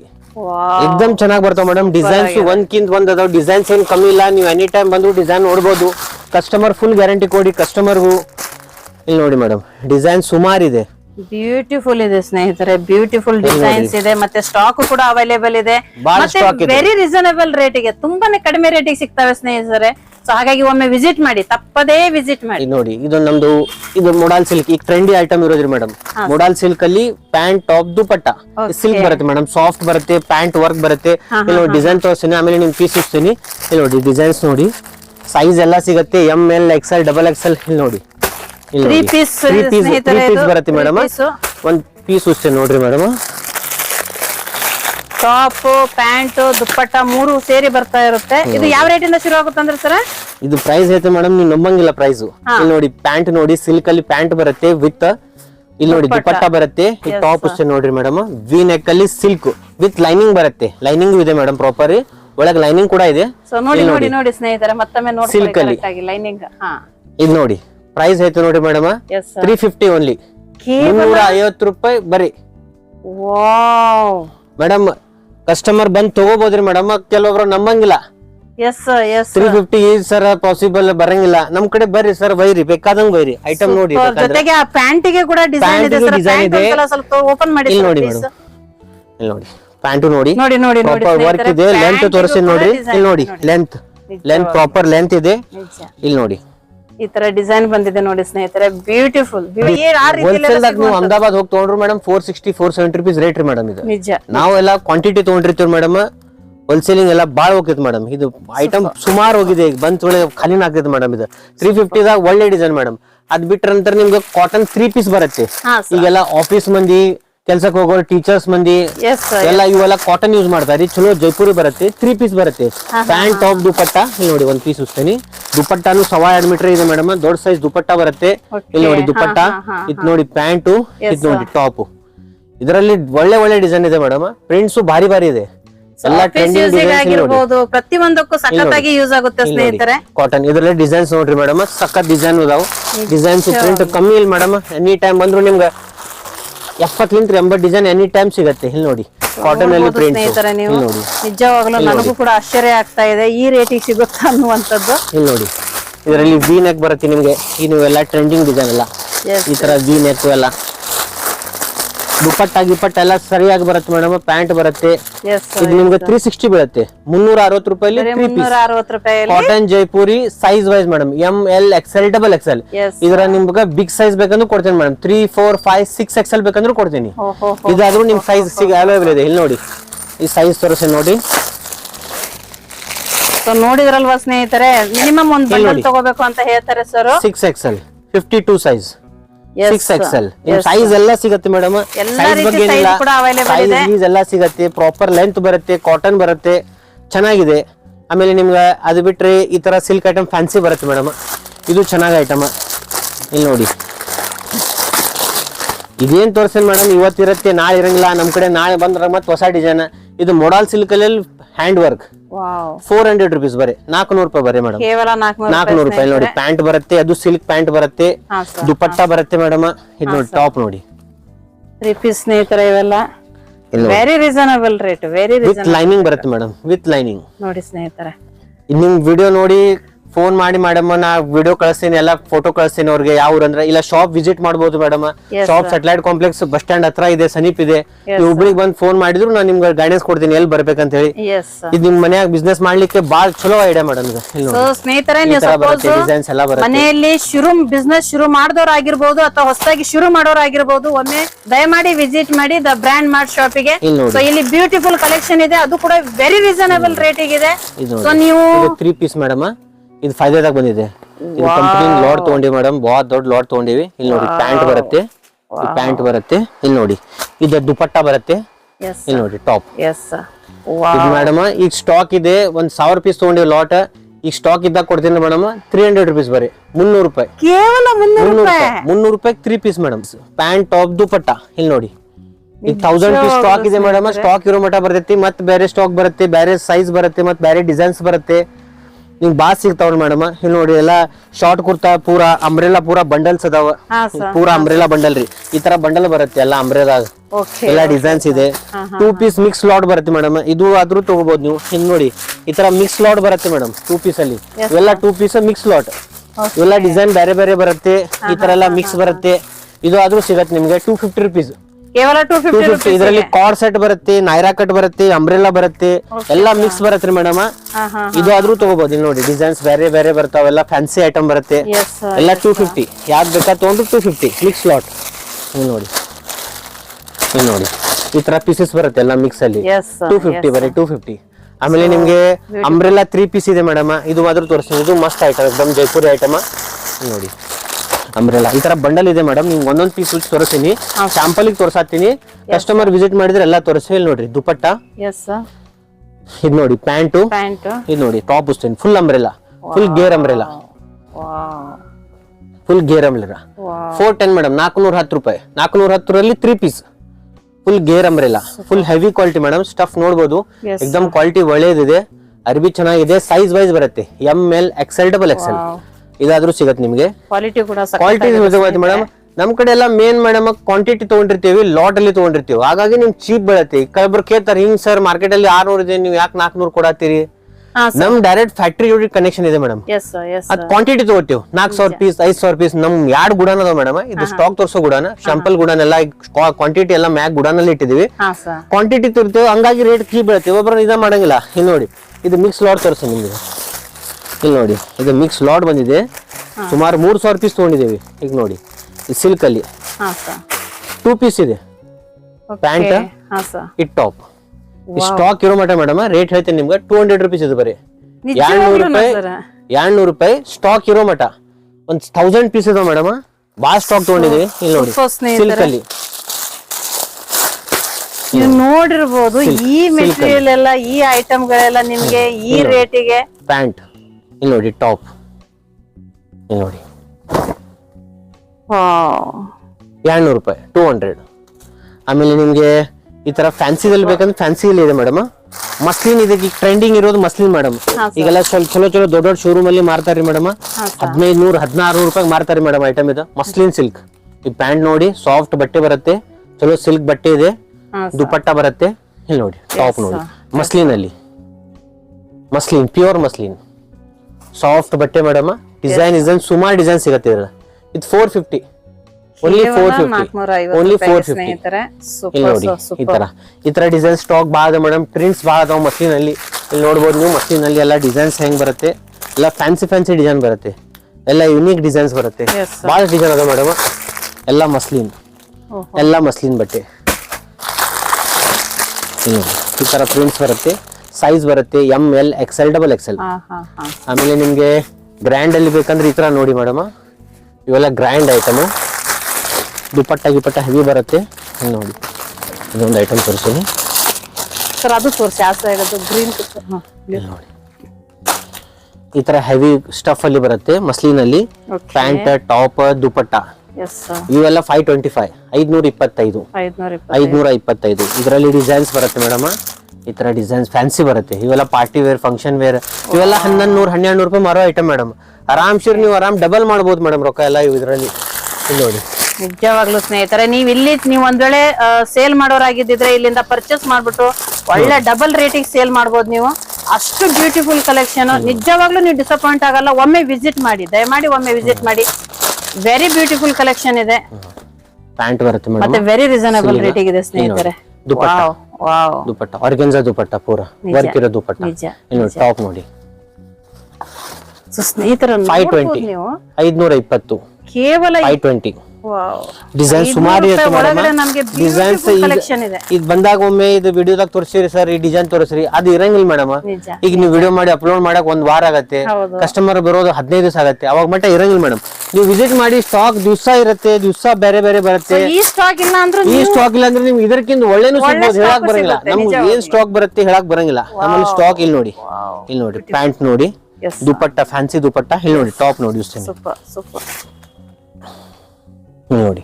ಎಕ್ದಮ್ ಚೆನ್ನಾಗಿ ಬರ್ತಾವ ಮೇಡಮ್ ಡಿಸೈನ್ಸ್ ಒಂದ್ಕಿಂತ ಒಂದ್ ಅದಾವ. ಡಿಸೈನ್ಸ್ ಏನ್ ಕಮ್ಮಿ ಇಲ್ಲ. ನೀವು ಎನಿ ಟೈಮ್ ಬಂದು ಡಿಸೈನ್ ನೋಡ್ಬೋದು. ಕಸ್ಟಮರ್ ಫುಲ್ ಗ್ಯಾರಂಟಿ ಕೊಡಿ ಕಸ್ಟಮರ್ಗೂ ಇಲ್ಲಿ ನೋಡಿ ಮೇಡಮ್ ಡಿಸೈನ್ ಸುಮಾರು ಇದೆ. ಬ್ಯೂಟಿಫುಲ್ ಇದೆ ಸ್ನೇಹಿತರೆ. ಬ್ಯೂಟಿಫುಲ್ ಡಿಸೈನ್ಸ್ ಇದೆ. ಮತ್ತೆ ಸ್ಟಾಕ್ ಕೂಡ ಅವೈಲೇಬಲ್ ಇದೆ. ವೆರಿ ರೀಸನಬಲ್ ರೇಟಿಗೆ ತುಂಬಾನೇ ಕಡಿಮೆ ರೇಟಿಗೆ ಸಿಗ್ತವೆ ಸ್ನೇಹಿತರೆ. ಸೊ ಹಾಗಾಗಿ ಒಮ್ಮೆ ವಿಸಿಟ್ ಮಾಡಿ ತಪ್ಪದೇ ವಿಸಿಟ್ ಮಾಡಿ. ಇದು ನೋಡಿ ಇದು ನಮ್ದು ಇದು ಮೊಡಾಲ್ ಸಿಲ್ಕ್ ಈಗ ಟ್ರೆಂಡಿ ಐಟಮ್ ಇರೋದ್ರಿ ಮೇಡಮ್ ಮೊಡಾಲ್ ಸಿಲ್ಕ್ ಅಲ್ಲಿ ಪ್ಯಾಂಟ್ ಟಾಪ್ ದುಪಟ್ಟ. ಸಿಲ್ಕ್ ಬರುತ್ತೆ ಮೇಡಮ್ ಸಾಫ್ಟ್ ಬರುತ್ತೆ ಪ್ಯಾಂಟ್ ವರ್ಕ್ ಬರುತ್ತೆ. ನೋಡಿ ಡಿಸೈನ್ ತೋರಿಸ್ತೀನಿ ಆಮೇಲೆ ನಿಮ್ ಪೀಸ್ ಇರ್ತೀನಿ ಇಲ್ಲಿ ನೋಡಿ ಡಿಸೈನ್ಸ್ ನೋಡಿ. ಸೈಜ್ ಎಲ್ಲ ಸಿಗುತ್ತೆ M L X L double X L ಇಲ್ಲಿ ನೋಡಿ. ತ್ರೀ ಪೀಸ್ ಬರುತ್ತೆ ಮೇಡಮ್ ಒಂದ್ ಪೀಸ್ ಉಷ್ಟೇ ನೋಡ್ರಿ ಮೇಡಮ್ ಟಾಪ್ ಪ್ಯಾಂಟ್ ದುಪ್ಪಟ್ಟ ಮೂರು ಸೇರಿ ಬರ್ತಾ ಇರುತ್ತೆ. ಇದು ಯಾವ ರೇಟ್ ಇಂದ ಶುರು ಆಗುತ್ತೆ ಅಂದ್ರೆ ಸರ್? ಇದು ಪ್ರೈಸ್ ಐತೆ ಮೇಡಮ್ ನೀವು ನಂಬಂಗಿಲ್ಲ ಪ್ರೈಸ್ ಇಲ್ಲಿ ನೋಡಿ ಪ್ಯಾಂಟ್ ನೋಡಿ ಸಿಲ್ಕ್ ಅಲ್ಲಿ ಪ್ಯಾಂಟ್ ಬರುತ್ತೆ ವಿತ್ ಇಲ್ಲಿ ನೋಡಿ ದುಪಟ್ಟ ಬರುತ್ತೆ. ಈ ಟಾಪ್ ಅಷ್ಟೇ ನೋಡ್ರಿ ಮೇಡಮ್ ವಿ ನೆಕ್ ಅಲ್ಲಿ ಸಿಲ್ಕ್ ವಿತ್ ಲೈನಿಂಗ್ ಬರುತ್ತೆ. ಲೈನಿಂಗ್ ಇದೆ ಮೇಡಮ್ ಪ್ರಾಪರ್ ಒಳಗೆ ಲೈನಿಂಗ್ ಕೂಡ ಇದೆ. ಸಿಲ್ಕ್ ನೋಡಿ ನೋಡಿ ನೋಡಿ. ಸ್ನೇಹಿತರೆ ಮತ್ತೊಮ್ಮೆ ನೋಡಿ Silk ಅಲ್ಲಿ. ಲೈನಿಂಗ್ ಇದು ನೋಡಿ. ಪ್ರೈಸ್ ಐತೆ ನೋಡಿ ಮೇಡಮ್ ತ್ರೀ ಫಿಫ್ಟಿ ಓನ್ಲಿ ಮುನ್ನೂರ ಐವತ್ತು ರೂಪಾಯಿ ಬರೀ. ಮೇಡಮ್ ಕಸ್ಟಮರ್ ಬಂದ್ ತಗೋಬೋದ್ರಿ ಮೇಡಮ್ ಕೆಲವೊಬ್ರು ನಂಬಂಗಿಲ್ಲ. Yes yes three fifty sir possible ಬರಂಗಿಲ್ಲ. ನಮ್ ಕಡೆ ಬರ್ರಿ ಸರ್ ಬೈರಿ ಬೇಕಾದಂಗ್ ಬೈರಿ ಐಟಮ್ ನೋಡಿ ಜೊತೆಗೆ ಆ ಪ್ಯಾಂಟಿಗೆ ಕೂಡ ಡಿಸೈನ್ ಇದೆ ಸರ್. design ಇದೆ. ಸ್ವಲ್ಪ ಓಪನ್ ಮಾಡಿ ಇಲ್ಲಿ ನೋಡಿ please. ಮೇಡಮ್. ಇಲ್ಲಿ ನೋಡಿ. ಪ್ಯಾಂಟು ನೋಡಿ. ನೋಡಿ ನೋಡಿ ನೋಡಿ ವರ್ಕ್ ಇದೆ. ಲೆಂತ್ ತೋರಿಸಿ design ಇಲ್ಲಿ ನೋಡಿ. ಲೆಂತ್ ಲೆಂತ್ ಪ್ರಾಪರ್ ಲೆಂತ್ ಇದೆ. ಇಲ್ಲಿ ನೋಡಿ. ಈ ತರ ಡಿಸೈನ್ ಬಂದಿದೆ ನೋಡಿ ಸ್ನೇಹಿತರೆ. ಬ್ಯೂಟಿಫುಲ್ ನೀವು ಅಹಮದಾಬಾದ್ ಹೋಗಿ ತಗೊಂಡ್ರು madam four sixty four seventy rupees rate ರೀ ಮೇಡಮ್ ಇದು. ನಿಜ. ನಾವೆಲ್ಲ ಕ್ವಾಂಟಿಟಿ ತಗೊಂಡಿರ್ತೀವಿ ಮೇಡಮ್. ಹೋಲ್ಸೇಲಿಂಗ್ ಎಲ್ಲ ಭಾಳ ಹೋಗ್ತೈತೆ ಮೇಡಮ್ ಇದು ಐಟಮ್ ಸುಮಾರು ಹೋಗಿದೆ. ಈಗ ಬಂದ್ ಒಳಗೆ ಖಾಲಿನ ಆಗ್ತೈತೆ ಮೇಡಮ್ ಇದು. ತ್ರೀ ಫಿಫ್ಟಿದಾಗ ಒಳ್ಳೆ ಡಿಸೈನ್ ಮೇಡಮ್ ಅದ್ ಬಿಟ್ರ ನಂತರ ನಿಮ್ಗೆ ಕಾಟನ್ ತ್ರೀ ಪೀಸ್ ಬರುತ್ತೆ. ಈಗೆಲ್ಲ ಆಫೀಸ್ ಮಂದಿ ಕೆಲ್ಸಕ್ಕೆ ಹೋಗೋರು ಟೀಚರ್ಸ್ ಮಂದಿ ಎಲ್ಲ ಇವೆಲ್ಲ ಕಾಟನ್ ಯೂಸ್ ಮಾಡ್ತಾರೆ ಚಲೋ ಜೈಪುರಿ ಬರುತ್ತೆ. ತ್ರೀ ಪೀಸ್ ಬರುತ್ತೆ. Pant top dupatta. ಇಲ್ಲಿ ನೋಡಿ ಒಂದ್ ಪೀಸ್ ಉಸ್ತೇನೆ. ದುಪಟ್ಟಾನು ಸವಾ ಎರಡ್ ಮೀಟರ್ ಇದೆ ಮೇಡಮ್ ದೊಡ್ಡ ಸೈಜ್ ದುಪಟ್ಟ ಬರುತ್ತೆ. ಇಲ್ಲಿ ನೋಡಿ ದುಪಟ್ಟ. ಇದ್ ನೋಡಿ ಪ್ಯಾಂಟು ಇದ್ ನೋಡಿ ಟಾಪ್ ಇದರಲ್ಲಿ ಒಳ್ಳೆ ಒಳ್ಳೆ ಡಿಸೈನ್ ಇದೆ ಮೇಡಮ್ ಪ್ರಿಂಟ್ಸ್ ಭಾರಿ ಭಾರಿ ಇದೆ. ಆಗಿರ್ಬೋದು ಪ್ರತಿಯೊಂದಕ್ಕೂ ಸಖತ್ತಾಗಿ ಯೂಸ್ ಆಗುತ್ತೆ ಸ್ನೇಹಿತರೆ. ಕಾಟನ್ ಇದ್ರಲ್ಲಿ ಡಿಸೈನ್ಸ್ ನೋಡ್ರಿ ಮೇಡಮ್ ಸಖತ್ ಡಿಸೈನ್ ಇದಾವೆ. ಡಿಸೈನ್ಸ್ ಪ್ರಿಂಟ್ ಕಮ್ಮಿ ಇಲ್ಲ ಮೇಡಮ್ ಎನಿ ಟೈಮ್ ಬಂದ್ರು ನಿಮ್ಗೆ ಎಪ್ಪತ್ತಿಂತ ಎಂಬತ್ತು ಡಿಸೈನ್ ಎನಿ ಟೈಮ್ ಸಿಗತ್ತೆ. ಇಲ್ಲಿ ನೋಡಿ. ಕಾಟನ್ ಅಲ್ಲಿ ಪ್ರಿಂಟ್ ಸ್ನೇಹಿತರೆ ನೀವು. ನೋಡಿ. ನಿಜವಾಗ್ಲೂ ನನಗೂ ಕೂಡ ಆಶ್ಚರ್ಯ ಆಗ್ತಾ ಇದೆ. ಈ ರೇಟಿಗೆ ಸಿಗುತ್ತಾ ಅನ್ನುವಂಥದ್ದು. ಇಲ್ಲಿ ನೋಡಿ. ಇದರಲ್ಲಿ ವಿ ನೆಕ್ ಬರುತ್ತೆ ನಿಮ್ಗೆ. ಈ ನೀವೆಲ್ಲ ಟ್ರೆಂಡಿಂಗ್ ಡಿಸೈನ್ ಎಲ್ಲ ಈ ತರ ವಿ ನೆಕ್ ಎಲ್ಲ. ದುಪಟ್ಟ ಗಿಪ್ಪಟ್ಟ ಎಲ್ಲ ಸರಿಯಾಗಿ ಬರುತ್ತೆ ಮೇಡಮ್ ಪ್ಯಾಂಟ್ ಬರುತ್ತೆ. ಇದು ನಿಮ್ಗೆ ತ್ರೀ ಸಿಕ್ಸ್ಟಿ ಬೀಳುತ್ತೆ. ಮುನ್ನೂರ ಅರವತ್ತು ರೂಪಾಯಿ cotton Jaipuri size wise madam M L XL double XL L ಇದರ ನಿಮ್ಗೆ ಬಿಗ್ ಸೈಜ್ ಬೇಕಂದ್ರೆ ಕೊಡ್ತೇನೆ madam three four five six L ಬೇಕಂದ್ರೆ ಕೊಡ್ತೀನಿ. ಇದಾದ್ರೂ ನಿಮ್ ಸೈಜ್ ಸಿಗ ಅವೈಲೇಬಲ್ ಇದೆ. ಇಲ್ಲಿ ನೋಡಿ. ಈ ಸೈಜ್ ತೋರಿಸಿ ನೋಡಿ. ಸೊ ನೋಡಿದ್ರಲ್ವಾ ಸ್ನೇಹಿತರೆ? ಮಿನಿಮಮ್ ಒಂದು ತಗೋಬೇಕು ಅಂತ ಹೇಳ್ತಾರೆ sir six XL fifty two size six XL size ಎಲ್ಲ ಸಿಗುತ್ತೆ ಮೇಡಮ್ ಸೈಜ್ ಬಗ್ಗೆ ಸೈಜ್ ಎಲ್ಲ ಸಿಗತ್ತೆ ಪ್ರಾಪರ್ ಲೆಂತ್ ಬರುತ್ತೆ ಕಾಟನ್ ಬರುತ್ತೆ ಚೆನ್ನಾಗಿದೆ. ಆಮೇಲೆ ನಿಮ್ಗೆ ಅದು ಬಿಟ್ರೆ ಈ ತರ ಸಿಲ್ಕ್ ಐಟಮ್ ಫ್ಯಾನ್ಸಿ ಬರುತ್ತೆ ಮೇಡಮ್ ಇದು ಚೆನ್ನಾಗಿ ಐಟಮ್ ಇಲ್ಲಿ ನೋಡಿ. ಇದೇನ್ ತೋರ್ಸೇನ್ ಮೇಡಮ್ ಇವತ್ತಿರತ್ತೆ ನಾಳೆ ಇರಂಗಿಲ್ಲ. ನಮ್ ಕಡೆ ನಾಳೆ ಬಂದ್ರೆ ಮತ್ತೆ ಹೊಸ ಡಿಸೈನ್ ಇದು ಮೊಡಲ್ ಸಿಲ್ಕ್ ಅಲ್ಲಿ hand work four hundred rupees ಬರೀ. ನಾಲ್ಕುನೂರು ರೂಪಾಯಿ ಬರೀ ಮೇಡಮ್ ಕೇವಲ ನಾಲ್ಕುನೂರು ರೂಪಾಯಿ ನೋಡಿ. ಪ್ಯಾಂಟ್ ಬರುತ್ತೆ ಅದು ಸಿಲ್ಕ್ ಪ್ಯಾಂಟ್ ಬರುತ್ತೆ. ದುಪಟ್ಟ ಬರುತ್ತೆ ಮೇಡಮ್ ಇದು ನೋಡಿ ಟಾಪ್ ನೋಡಿ. ತ್ರೀ ಪೀಸ್ ಸ್ನೇಹಿತರೆ ಇವೆಲ್ಲ. Very reasonable rate very with lining ಬರುತ್ತೆ ಮೇಡಮ್ ವಿತ್ ಲೈನಿಂಗ್ ನೋಡಿ ಸ್ನೇಹಿತರ. ನಿಮ್ ವಿಡಿಯೋ ನೋಡಿ ಫೋನ್ ಮಾಡಿ ಮೇಡಮ್ ನಾ ವಿಡಿಯೋ ಕಳಿಸ್ತೀನಿ ಎಲ್ಲ ಫೋಟೋ ಕಳಿಸ್ತೀನಿ ಅವ್ರಿಗೆ ಯಾವ ಅಂದ್ರೆ. ಇಲ್ಲ ಶಾಪ್ ವಿಸಿಟ್ ಮಾಡಬಹುದು madam shop satellite complex bus stand ಹತ್ರ ಇದೆ ಸಮೀಪ್ ಇದೆ. ನೀವು ಬಂದ್ ಫೋನ್ ಮಾಡಿದ್ರು ನಾನು ನಿಮ್ಗೆ ಗೈಡೆನ್ಸ್ ಕೊಡ್ತೀನಿ ಎಲ್ಲಿ ಬರ್ಬೇಕಂತ ಹೇಳಿ. ಇದು ನಿಮ್ ಮನ್ಯಾಗ ಬಿಸ್ನೆಸ್ ಮಾಡ್ಲಿಕ್ಕೆ ಬಾಳ ಚಲೋ ಐಡಿಯಾ ಮೇಡಮ್ ಸ್ನೇಹಿತರೆ ಡಿಸೈನ್ಸ್ ಎಲ್ಲ ಬರುತ್ತೆ. ಮನೆಯಲ್ಲಿ ಶುರು ಬಿಸ್ನೆಸ್ ಶುರು ಮಾಡಿದವರಾಗಿರ್ಬೋದು ಅಥವಾ ಹೊಸದಾಗಿ ಶುರು ಮಾಡೋರಾಗಿರ್ಬೋದು ಒಮ್ಮೆ ದಯಮಾಡಿ ವಿಸಿಟ್ ಮಾಡಿ ದ ಬ್ರ್ಯಾಂಡ್ ಮಾರ್ಟ್ ಶಾಪಿಗೆ ಇಲ್ಲಿ ಸೊ ಇಲ್ಲಿ ಬ್ಯೂಟಿಫುಲ್ ಕಲೆಕ್ಷನ್ ಇದೆ ಅದು ಕೂಡ ವೆರಿ ರೀಸನಬಲ್ ರೇಟ್ ಇದೆ ನೀವು ತ್ರೀ ಪೀಸ್ ಮೇಡಮ್ ಇದು ಫೈದಾದಾಗ ಬಂದಿದೆ. ಇದು ಕಂಪನಿ ಲಾಡ್ ತಗೊಂಡಿವಿ ಮೇಡಮ್ ಬಹಳ ದೊಡ್ಡ ಲಾಡ್ ತಗೊಂಡಿವಿ. ಇಲ್ಲಿ ನೋಡಿ ಪ್ಯಾಂಟ್ ಬರುತ್ತೆ. ಪ್ಯಾಂಟ್ ಬರುತ್ತೆ. ಇಲ್ಲಿ ನೋಡಿ ಇದು ದುಪಟ್ಟ ಬರುತ್ತೆ. ಇಲ್ಲಿ ನೋಡಿ ಟಾಪ್ ಮೇಡಮ್ ಈಗ ಸ್ಟಾಕ್ ಇದೆ ಒಂದ್ ಸಾವಿರ ಪೀಸ್ ತಗೊಂಡಿವಿ ಲಾಟ್ ಈಗ ಸ್ಟಾಕ್ ಇದ್ದಾಗ ಕೊಡ್ತೀನಿ ಮೇಡಮ್ ತ್ರೀ ಹಂಡ್ರೆಡ್ ರುಪೀಸ್ ಬರೀ. ಮುನ್ನೂರು ರೂಪಾಯಿ. ಕೇವಲ ಮುನ್ನೂರು ರೂಪಾಯಿ? Three piece madam pant top dupatta. ಇಲ್ಲಿ ನೋಡಿ. ಈಗ ತೌಸಂಡ್ ಪೀಸ್ ಸ್ಟಾಕ್ ಇದೆ ಮೇಡಮ್ ಸ್ಟಾಕ್ ಇರೋ ಮಟ್ಟ ಬರ್ತೈತಿ ಮತ್ತೆ ಬೇರೆ ಸ್ಟಾಕ್ ಬರುತ್ತೆ ಬೇರೆ ಸೈಜ್ ಬರುತ್ತೆ ಮತ್ತೆ ಬೇರೆ ಡಿಸೈನ್ಸ್ ಬರುತ್ತೆ. ನಿಮ್ಗೆ ಬಾ ಸಿಗ್ತಾವ ಮೇಡಮ್ ಇಲ್ಲಿ ನೋಡಿ ಎಲ್ಲ ಶಾರ್ಟ್ ಕುರ್ತಾ ಪೂರ ಅಂಬ್ರೆಲಾ ಪೂರಾ ಬಂಡಲ್ಸ್ ಅದಾವ. ಪೂರಾ ಅಂಬ್ರೆಲಾ ಬಂಡಲ್ ರೀ. ಈ ತರ ಬಂಡಲ್ ಬರುತ್ತೆ ಎಲ್ಲ ಅಂಬ್ರೆಲಾಗ ಎಲ್ಲಾ ಎಲ್ಲ ಡಿಸೈನ್ಸ್ ಇದೆ. ಟೂ ಪೀಸ್ ಮಿಕ್ಸ್ ಲಾಟ್ ಬರುತ್ತೆ ಮೇಡಮ್ ಇದು ಆದ್ರೂ ತಗೋಬಹುದು ನೀವು. ಹಿಂಗ್ ನೋಡಿ ಈ ತರ ಮಿಕ್ಸ್ ಲಾಟ್ ಬರುತ್ತೆ ಮೇಡಮ್ ಟೂ ಪೀಸ್ ಅಲ್ಲಿ. ಇವೆಲ್ಲ ಟೂ ಪೀಸ್ ಮಿಕ್ಸ್ ಲಾಟ್ ಇವೆಲ್ಲ ಡಿಸೈನ್ ಬೇರೆ ಬೇರೆ ಬರುತ್ತೆ. ಈ ತರ ಎಲ್ಲ ಮಿಕ್ಸ್ ಬರುತ್ತೆ. ಇದು ಆದ್ರೂ ಸಿಗತ್ತೆ ನಿಮ್ಗೆ ಟೂ ಫಿಫ್ಟಿ ರುಪೀಸ್ ಕೇವಲ ಟೂ ಫಿಫ್ಟಿ ಇದರಲ್ಲಿ ಕಾರ್ ಸೆಟ್ ಬರುತ್ತೆ ನೈರಾ ಕಟ್ ಬರುತ್ತೆ ಅಂಬ್ರೆಲಾ ಬರುತ್ತೆ ಎಲ್ಲಾ ಮಿಕ್ಸ್ ಬರುತ್ತೆ ಮೇಡಮ್ ಇದು ಆದ್ರೂ ತಗೋಬಹುದು ಇಲ್ಲಿ ನೋಡಿ ಡಿಸೈನ್ಸ್ ಬೇರೆ ಬೇರೆ ಬರ್ತಾವೆಲ್ಲ ಫ್ಯಾನ್ಸಿ ಐಟಮ್ ಬರುತ್ತೆ. ಎಲ್ಲ ಟೂ ಫಿಫ್ಟಿ ಯಾವ್ದು ಬೇಕಾ ತಗೊಂಡ್ರು ಟೂ ಫಿಫ್ಟಿ ಮಿಕ್ಸ್ ಲಾಟ್ ಇಲ್ಲಿ ನೋಡಿ. ಇಲ್ಲಿ ನೋಡಿ. ಈ ತರ ಪೀಸಸ್ ಬರುತ್ತೆ ಎಲ್ಲ ಮಿಕ್ಸ್ ಅಲ್ಲಿ. ಟೂ ಫಿಫ್ಟಿ ಬರೀ ಟೂ ಫಿಫ್ಟಿ ಆಮೇಲೆ ನಿಮ್ಗೆ ಅಂಬ್ರೆಲಾ ತ್ರೀ ಪೀಸ್ ಇದೆ ಮೇಡಮ್ ಇದು ಆದ್ರೂ ತೋರಿಸ್ತೀನಿ. ಇದು ಮಸ್ತ್ ಐಟಮ್ ಜೈಪುರಿ ಐಟಮ್ ನೋಡಿ. ಅಂಬ್ರೆಲಾ ಈ ತರ ಬಂಡಲ್ ಇದೆ ಮೇಡಮ್ ನಿಮ್ಗೆ ಒಂದೊಂದು ಪೀಸ್ ತೋರಿಸ್ತೀನಿ. ಸ್ಯಾಂಪಲ್ ತೋರ್ಸಾತೀನಿ. ಕಸ್ಟಮರ್ ವಿಸಿಟ್ ಮಾಡಿದ್ರೆ ಎಲ್ಲ ತೋರಿಸಿ. ಇಲ್ಲಿ ನೋಡ್ರಿ ದುಪಟ್ಟ. ಇದ್ ನೋಡಿ ಪ್ಯಾಂಟು ಇದು ನೋಡಿ top ಉಸ್ತೀನಿ full umbrella full gear umbrella full gear umbrella four ten madam ನಾಲ್ಕುನೂರ ಹತ್ತು ರೂಪಾಯಿ. ನಾಲ್ಕುನೂರ ಹತ್ತರಲ್ಲಿ three piece full gear umbrella full heavy quality madam stuff ನೋಡ್ಬೋದು. ಎಕ್ಸಾಮ್ ಎಕ್ದಮ್ ಕ್ವಾಲಿಟಿ ಒಳ್ಳೇದಿದೆ. ಅರ್ಬಿ ಚೆನ್ನಾಗಿದೆ. ಸೈಜ್ ವೈಸ್ ಬರುತ್ತೆ. M L XL double XL ಇದಾದ್ರೂ ಸಿಗತ್ತೆ ನಿಮಗೆ. ಕ್ವಾಲಿಟಿ ಕೂಡ ಕ್ವಾಲಿಟಿ ಮೇಡಮ್ ನಮ್ ಕಡೆ ಎಲ್ಲ ಮೇನ್ ಮೇಡಮ್ ಕ್ವಾಂಟಿಟಿ ತಗೊಂಡಿರ್ತೀವಿ ಲಾಟ್ ಅಲ್ಲಿ ತಗೊಂಡಿರ್ತೀವಿ. ಹಾಗಾಗಿ ನಿಮ್ ಚೀಪ್ ಬೀಳತ್ತೆ. ಕೆಲವೊಬ್ರು ಕೇಳ್ತಾರೆ ಹಿಂಗ್ ಸರ್ ಮಾರ್ಕೆಟ್ ಅಲ್ಲಿ ಆರ್ನೂರ್ ಇದೆ ನೀವು ಯಾಕೆ ನಾಲ್ಕನೂರ್ ಕೊಡತ್ತೀರಿ? ನಮ್ ಡೈರೆಕ್ಟ್ ಫ್ಯಾಕ್ಟ್ರಿ ಜೋಡಿ ಕನೆಕ್ಷನ್ ಇದೆ ಮೇಡಮ್ ಅದ್ ಕ್ವಾಂಟಿಟಿ ತಗೋತೀವಿ. ನಾಲ್ಕು ಸಾವಿರ ಪೀಸ್ ಐದ್ ಸಾವಿರ ಪೀಸ್ ನಮ್ ಎರಡ್ ಗುಡಾನ ಅದಾವ ಮೇಡಮ್ ಇದು ಸ್ಟಾಕ್ ತೋರ್ಸೋ ಗುಡಾನ ಶಾಂಪಲ್ ಗುಡಾನ್ ಎಲ್ಲ ಕ್ವಾಂಟಿಟಿ ಎಲ್ಲ ಮ್ಯಾಗ್ ಗುಡಾನಲ್ಲಿ ಇಟ್ಟಿದೀವಿ. ಕ್ವಾಂಟಿಟಿ ತೋರ್ತೇವೆ ಹಂಗಾಗಿ ರೇಟ್ ಕೀ ಬೀಳತ್ತೀವಿ ಒಬ್ಬರು ಇದ ಮಾಡಂಗಿಲ್ಲ. ಇಲ್ಲಿ ನೋಡಿ ಇದು ಮಿಕ್ಸ್ ಲಾಡ್ ತೋರಿಸಿ ನಿಮ್ಗೆ. ಇಲ್ಲಿ ನೋಡಿ ಇದು ಮಿಕ್ಸ್ ಲಾಡ್ ಬಂದಿದೆ. ಸುಮಾರು ಮೂರ್ ಸಾವಿರ ಪೀಸ್ ತಗೊಂಡಿದ್ದೀವಿ. ಈಗ ನೋಡಿ ಸಿಲ್ಕ್ ಅಲ್ಲಿ. ಟೂ ಪೀಸ್ ಇದೆ. ಪ್ಯಾಂಟ್ ಇಟ್ ಟಾಪ್ ಸ್ಟಾಕ್ ಇರೋ ಮಟ ಮೇಡಮ್ ರೇಟ್ ಹೇಳ್ತೀನಿ ನಿಮ್ಗೆ ಟೂ ಹಂಡ್ರೆಡ್ ರುಪೀಸ್ ಇದು ಬರೀ. ಎರಡ್ನೂರು ರೂಪಾಯಿ? ಎರಡ್ನೂರು ರೂಪಾಯಿ ಸ್ಟಾಕ್ ಇರೋ ಮಟ್ಟ ಒಂದ್ ಥೌಸಂಡ್ ಪೀಸ್ ಇದೆ ಮೇಡಮ್ ಬಾಳ ಸ್ಟಾಕ್ ತೊಗೊಂಡಿದ್ದೀವಿ. ಇಲ್ಲಿ ನೋಡಿ ಸ್ವಲ್ಪ ಸಿಲ್ಕ್ ಅಲ್ಲಿ. ನೀವು ನೋಡಿರ್ಬೋದು ಈ ಮೆಟೀರಿಯಲ್ ಎಲ್ಲ ಈ ಐಟಮ್ ಗಳೆಲ್ಲ ನಿಮ್ಗೆ ಈ ರೇಟಿಗೆ ಪ್ಯಾಂಟ್ ಇಲ್ಲಿ ನೋಡಿ ಟಾಪ್ ಇಲ್ಲಿ ನೋಡಿ ಎರಡ್ನೂರು ರೂಪಾಯಿ ಟೂ ಹಂಡ್ರೆಡ್ ಆಮೇಲೆ ನಿಮ್ಗೆ ಈ ತರ ಫ್ಯಾನ್ಸಿದಲ್ಲಿ ಬೇಕಂದ್ರೆ ಫ್ಯಾನ್ಸಿಯಲ್ಲಿ ಇದೆ ಮೇಡಮ್ ಮಸ್ಲಿನ್ ಇದಕ್ಕೆ ಈಗ ಟ್ರೆಂಡಿಂಗ್ ಇರೋದು ಮಸ್ಲಿನ್ ಮೇಡಮ್ ಈಗೆಲ್ಲ ಸ್ವಲ್ಪ ಚಲೋ ಚಲೋ ದೊಡ್ಡ ದೊಡ್ಡ ಶೋರೂಮ್ ಅಲ್ಲಿ ಮಾರ್ತಾರ್ರಿ ಮೇಡಮ್ ಹದಿನೈದು ನೂರು ಹದಿನಾರು ರೂಪಾಯಿ ಮಾರ್ತಾರೆ ಮೇಡಮ್ ಐಟಮ್ ಇದು. ಮಸ್ಲಿನ್ ಸಿಲ್ಕ್ ಈ ಪ್ಯಾಂಟ್ ನೋಡಿ ಸಾಫ್ಟ್ ಬಟ್ಟೆ ಬರುತ್ತೆ. ಚಲೋ ಸಿಲ್ಕ್ ಬಟ್ಟೆ ಇದೆ. ದುಪಟ್ಟ ಬರುತ್ತೆ. ಇಲ್ಲಿ ನೋಡಿ ಟಾಪ್ ನೋಡಿ. ಮಸ್ಲಿನ್ ಅಲ್ಲಿ. ಮಸ್ಲಿನ್ ಪ್ಯೂರ್ ಮಸ್ಲಿನ್ ಸಾಫ್ಟ್ ಬಟ್ಟೆ ಮೇಡಮ್ ಡಿಸೈನ್ ಡಿಸೈನ್ ಸುಮಾರು ಡಿಸೈನ್ ಸಿಗುತ್ತೆ ಇದ್ರಲ್ಲಿ. ಇದು four fifty only four fifty only four fifty ಇಲ್ಲಿ ನೋಡಿ ಈ ತರ. ಈ ತರ ಡಿಸೈನ್ ಸ್ಟಾಕ್ ಭಾಳ ಅದ ಮೇಡಮ್ ಪ್ರಿಂಟ್ಸ್ ಭಾಳ ಅದಾವ ಮಸೀನ್ ಅಲ್ಲಿ. ಇಲ್ಲಿ ನೋಡ್ಬೋದು ನೀವು ಮಸೀನ್ ಅಲ್ಲಿ ಎಲ್ಲ ಡಿಸೈನ್ಸ್ ಹೆಂಗ್ ಬರುತ್ತೆ. ಎಲ್ಲ ಫ್ಯಾನ್ಸಿ ಫ್ಯಾನ್ಸಿ ಡಿಸೈನ್ ಬರುತ್ತೆ. ಎಲ್ಲ ಯುನೀಕ್ ಡಿಸೈನ್ಸ್ ಬರುತ್ತೆ. ಬಾಳ ಭಾಳ ಡಿಸೈನ್ ಅದಾವ ಮೇಡಮ್ ಎಲ್ಲ ಮಸ್ಲಿನ್ ಎಲ್ಲ ಮಸ್ಲಿನ್ ಬಟ್ಟೆ. ಈ ತರ ಪ್ರಿಂಟ್ಸ್ ಬರುತ್ತೆ. ಸೈಜ್ ಬರುತ್ತೆ M L XL double XL ಆಮೇಲೆ ನಿಮಗೆ ಗ್ರ್ಯಾಂಡ್ ಅಲ್ಲಿ ಬೇಕಂದ್ರೆ ಈ ತರ ನೋಡಿ ಮೇಡಮ್ ಇವೆಲ್ಲ ಗ್ರ್ಯಾಂಡ್ ಐಟಮ್ ದುಪಟ್ಟ ಗಿಪಟ್ಟ ಹೆವಿ ಬರುತ್ತೆ. ನೋಡಿ ಇದೊಂದು ಐಟಮ್ ತೋರಿಸ್ತೀನಿ ಸರ್ ಅದು ತೋರಿಸಿ ಆ ಸೈಡ್ ಅದು ಗ್ರೀನ್ ಇಲ್ಲಿ ನೋಡಿ. ಈ ತರ ಹೆವಿ ಸ್ಟಫ್ ಅಲ್ಲಿ ಬರುತ್ತೆ ಮಸ್ಲಿನ್ ಅಲ್ಲಿ Okay. ಪ್ಯಾಂಟ್ ಟಾಪ್ ಸರ್ ಇವೆಲ್ಲ ಫೈವ್ ಟ್ವೆಂಟಿ ಫೈವ್ ಐದ್ನೂರ ಇಪ್ಪತ್ತೈದು. ಐದ್ನೂರ ಇಪ್ಪತ್ತು ಐದ್ನೂರ ಇಪ್ಪತ್ತೈದು. ಇದರಲ್ಲಿ ಡಿಸೈನ್ಸ್ ಬರುತ್ತೆ ಮೇಡಮ್ ಈ ತರ ಡಿಸೈನ್ಸ್ ಫ್ಯಾನ್ಸಿ ಬರುತ್ತೆ. ಇವೆಲ್ಲ ಪಾರ್ಟಿ ವೇರ್ ಫಂಕ್ಷನ್ ವೇರ್ ಇವೆಲ್ಲ ಹನ್ನೊಂದು ನೂರ ಹನ್ನೆರಡು ರೂಪಾಯಿ ಮಾರೋ ಐಟಮ್ ಮೇಡಮ್ ಆರಾಮ್ ಶೂರ್ ನೀವು ಆರಾಮ್ ಡಬಲ್ ಮಾಡ್ಬೋದು ಮೇಡಮ್ ರೊಕ್ಕ ಎಲ್ಲ ಇದರಲ್ಲಿ. ಇಲ್ಲಿ ನೋಡಿ. ನಿಜವಾಗ್ಲೂ ಸ್ನೇಹಿತರೆ ನೀವು ಇಲ್ಲಿ ನೀವು ಒಂದ್ ವೇಳೆ ಸೇಲ್ ಮಾಡೋರಾಗಿದ್ದಿದ್ರೆ ಇಲ್ಲಿಂದ ಪರ್ಚೇಸ್ ಮಾಡ್ಬಿಟ್ಟು ಒಳ್ಳೆ ಡಬಲ್ ರೇಟಿಗೆ ಸೇಲ್ ಮಾಡ್ಬೋದು ನೀವು. ಅಷ್ಟು ಬ್ಯೂಟಿಫುಲ್ ಕಲೆಕ್ಷನ್ ನಿಜವಾಗ್ಲೂ ನೀವು ಡಿಸಪಾಯಿಂಟ್ ಆಗಲ್ಲ. ಒಮ್ಮೆ ವಿಸಿಟ್ ಮಾಡಿ ದಯಮಾಡಿ ಒಮ್ಮೆ ವಿಸಿಟ್ ಮಾಡಿ. ವೆರಿ ಬ್ಯೂಟಿಫುಲ್ ಕಲೆಕ್ಷನ್ ಇದೆ. ಪ್ಯಾಂಟ್ ಬರುತ್ತೆ ಮತ್ತೆ ವೆರಿ ರೀಸನಬಲ್ ರೇಟಿಗೆ ಇದೆ ಸ್ನೇಹಿತರೆ. ದುಪಟ್ಟ. ಅರ್ಗೆಂಜ ದುಪಟ್ಟ ಆರ್ಗೆನ್ಜಾ ದುಪಟ್ಟ. ಪೂರ ವರ್ಕ್ ಇರೋ ದುಪಟ್ಟ ಟಾಪ್ ನೋಡಿ. ಸೊ ಸ್ನೇಹಿತರ ಫೈವ್ ಟ್ವೆಂಟಿ ಐದ್ನೂರ ಇಪ್ಪತ್ತು. ಕೇವಲ ಫೈವ್ ಟ್ವೆಂಟಿ ಡಿಸೈನ್ ಸುಮಾರು ಇರುತ್ತೆ ನಮ್ಗೆ ಡಿಸೈನ್ಸ್ ಇದೆ. ಇದು. ಬಂದಾಗ ಒಮ್ಮೆ ಇದು ವಿಡಿಯೋದಾಗ ತೋರಿಸಿರಿ ಸರ್ ಈ ಡಿಸೈನ್ ತೋರಿಸ್ರಿ ಅದು ಇರಂಗಿಲ್ಲ ಮೇಡಮ್ ಈಗ ನೀವು ವಿಡಿಯೋ ಮಾಡಿ ಅಪ್ಲೋಡ್ ಮಾಡಕ್ ಒಂದ್ ವಾರ ಆಗತ್ತೆ. ಕಸ್ಟಮರ್ ಬರೋದು ಹದಿನೈದು ದಿವಸ ಆಗತ್ತೆ. ಅವಾಗ ಮಟ್ಟ ಇರಂಗಿಲ್ಲ ಮೇಡಮ್ ನೀವು ವಿಸಿಟ್ ಮಾಡಿ ಸ್ಟಾಕ್ ದಿವಸ ಇರುತ್ತೆ ದಿವಸ ಬೇರೆ ಬೇರೆ ಬರುತ್ತೆ. ಈ ಸ್ಟಾಕ್ ಇಲ್ಲ ಅಂದ್ರೂ ಈ ಸ್ಟಾಕ್ ಇಲ್ಲ ಅಂದ್ರೆ ನಿಮ್ಗೆ ಇದಕ್ಕಿಂತ ಒಳ್ಳೇನು ಒಳ್ಳೆ ಸಿಗ್ಬೋದು ಹೇಳಕ್ ಬರಂಗಿಲ್ಲ. ನಮ್ಗೆ ಏನ್ ಸ್ಟಾಕ್ ಬರುತ್ತೆ ಹೇಳಕ್ ಬರಂಗಿಲ್ಲ. ನಮ್ಮಲ್ಲಿ ಸ್ಟಾಕ್ ಇಲ್ಲಿ ನೋಡಿ. ಇಲ್ಲಿ ನೋಡಿ ಪ್ಯಾಂಟ್ ನೋಡಿ. ದುಪಟ್ಟ ಫ್ಯಾನ್ಸಿ ದುಪಟ್ಟ ಇಲ್ಲಿ ನೋಡಿ ಟಾಪ್ ನೋಡಿ ಸೂಪರ್ ಸೂಪರ್ ನೋಡಿ.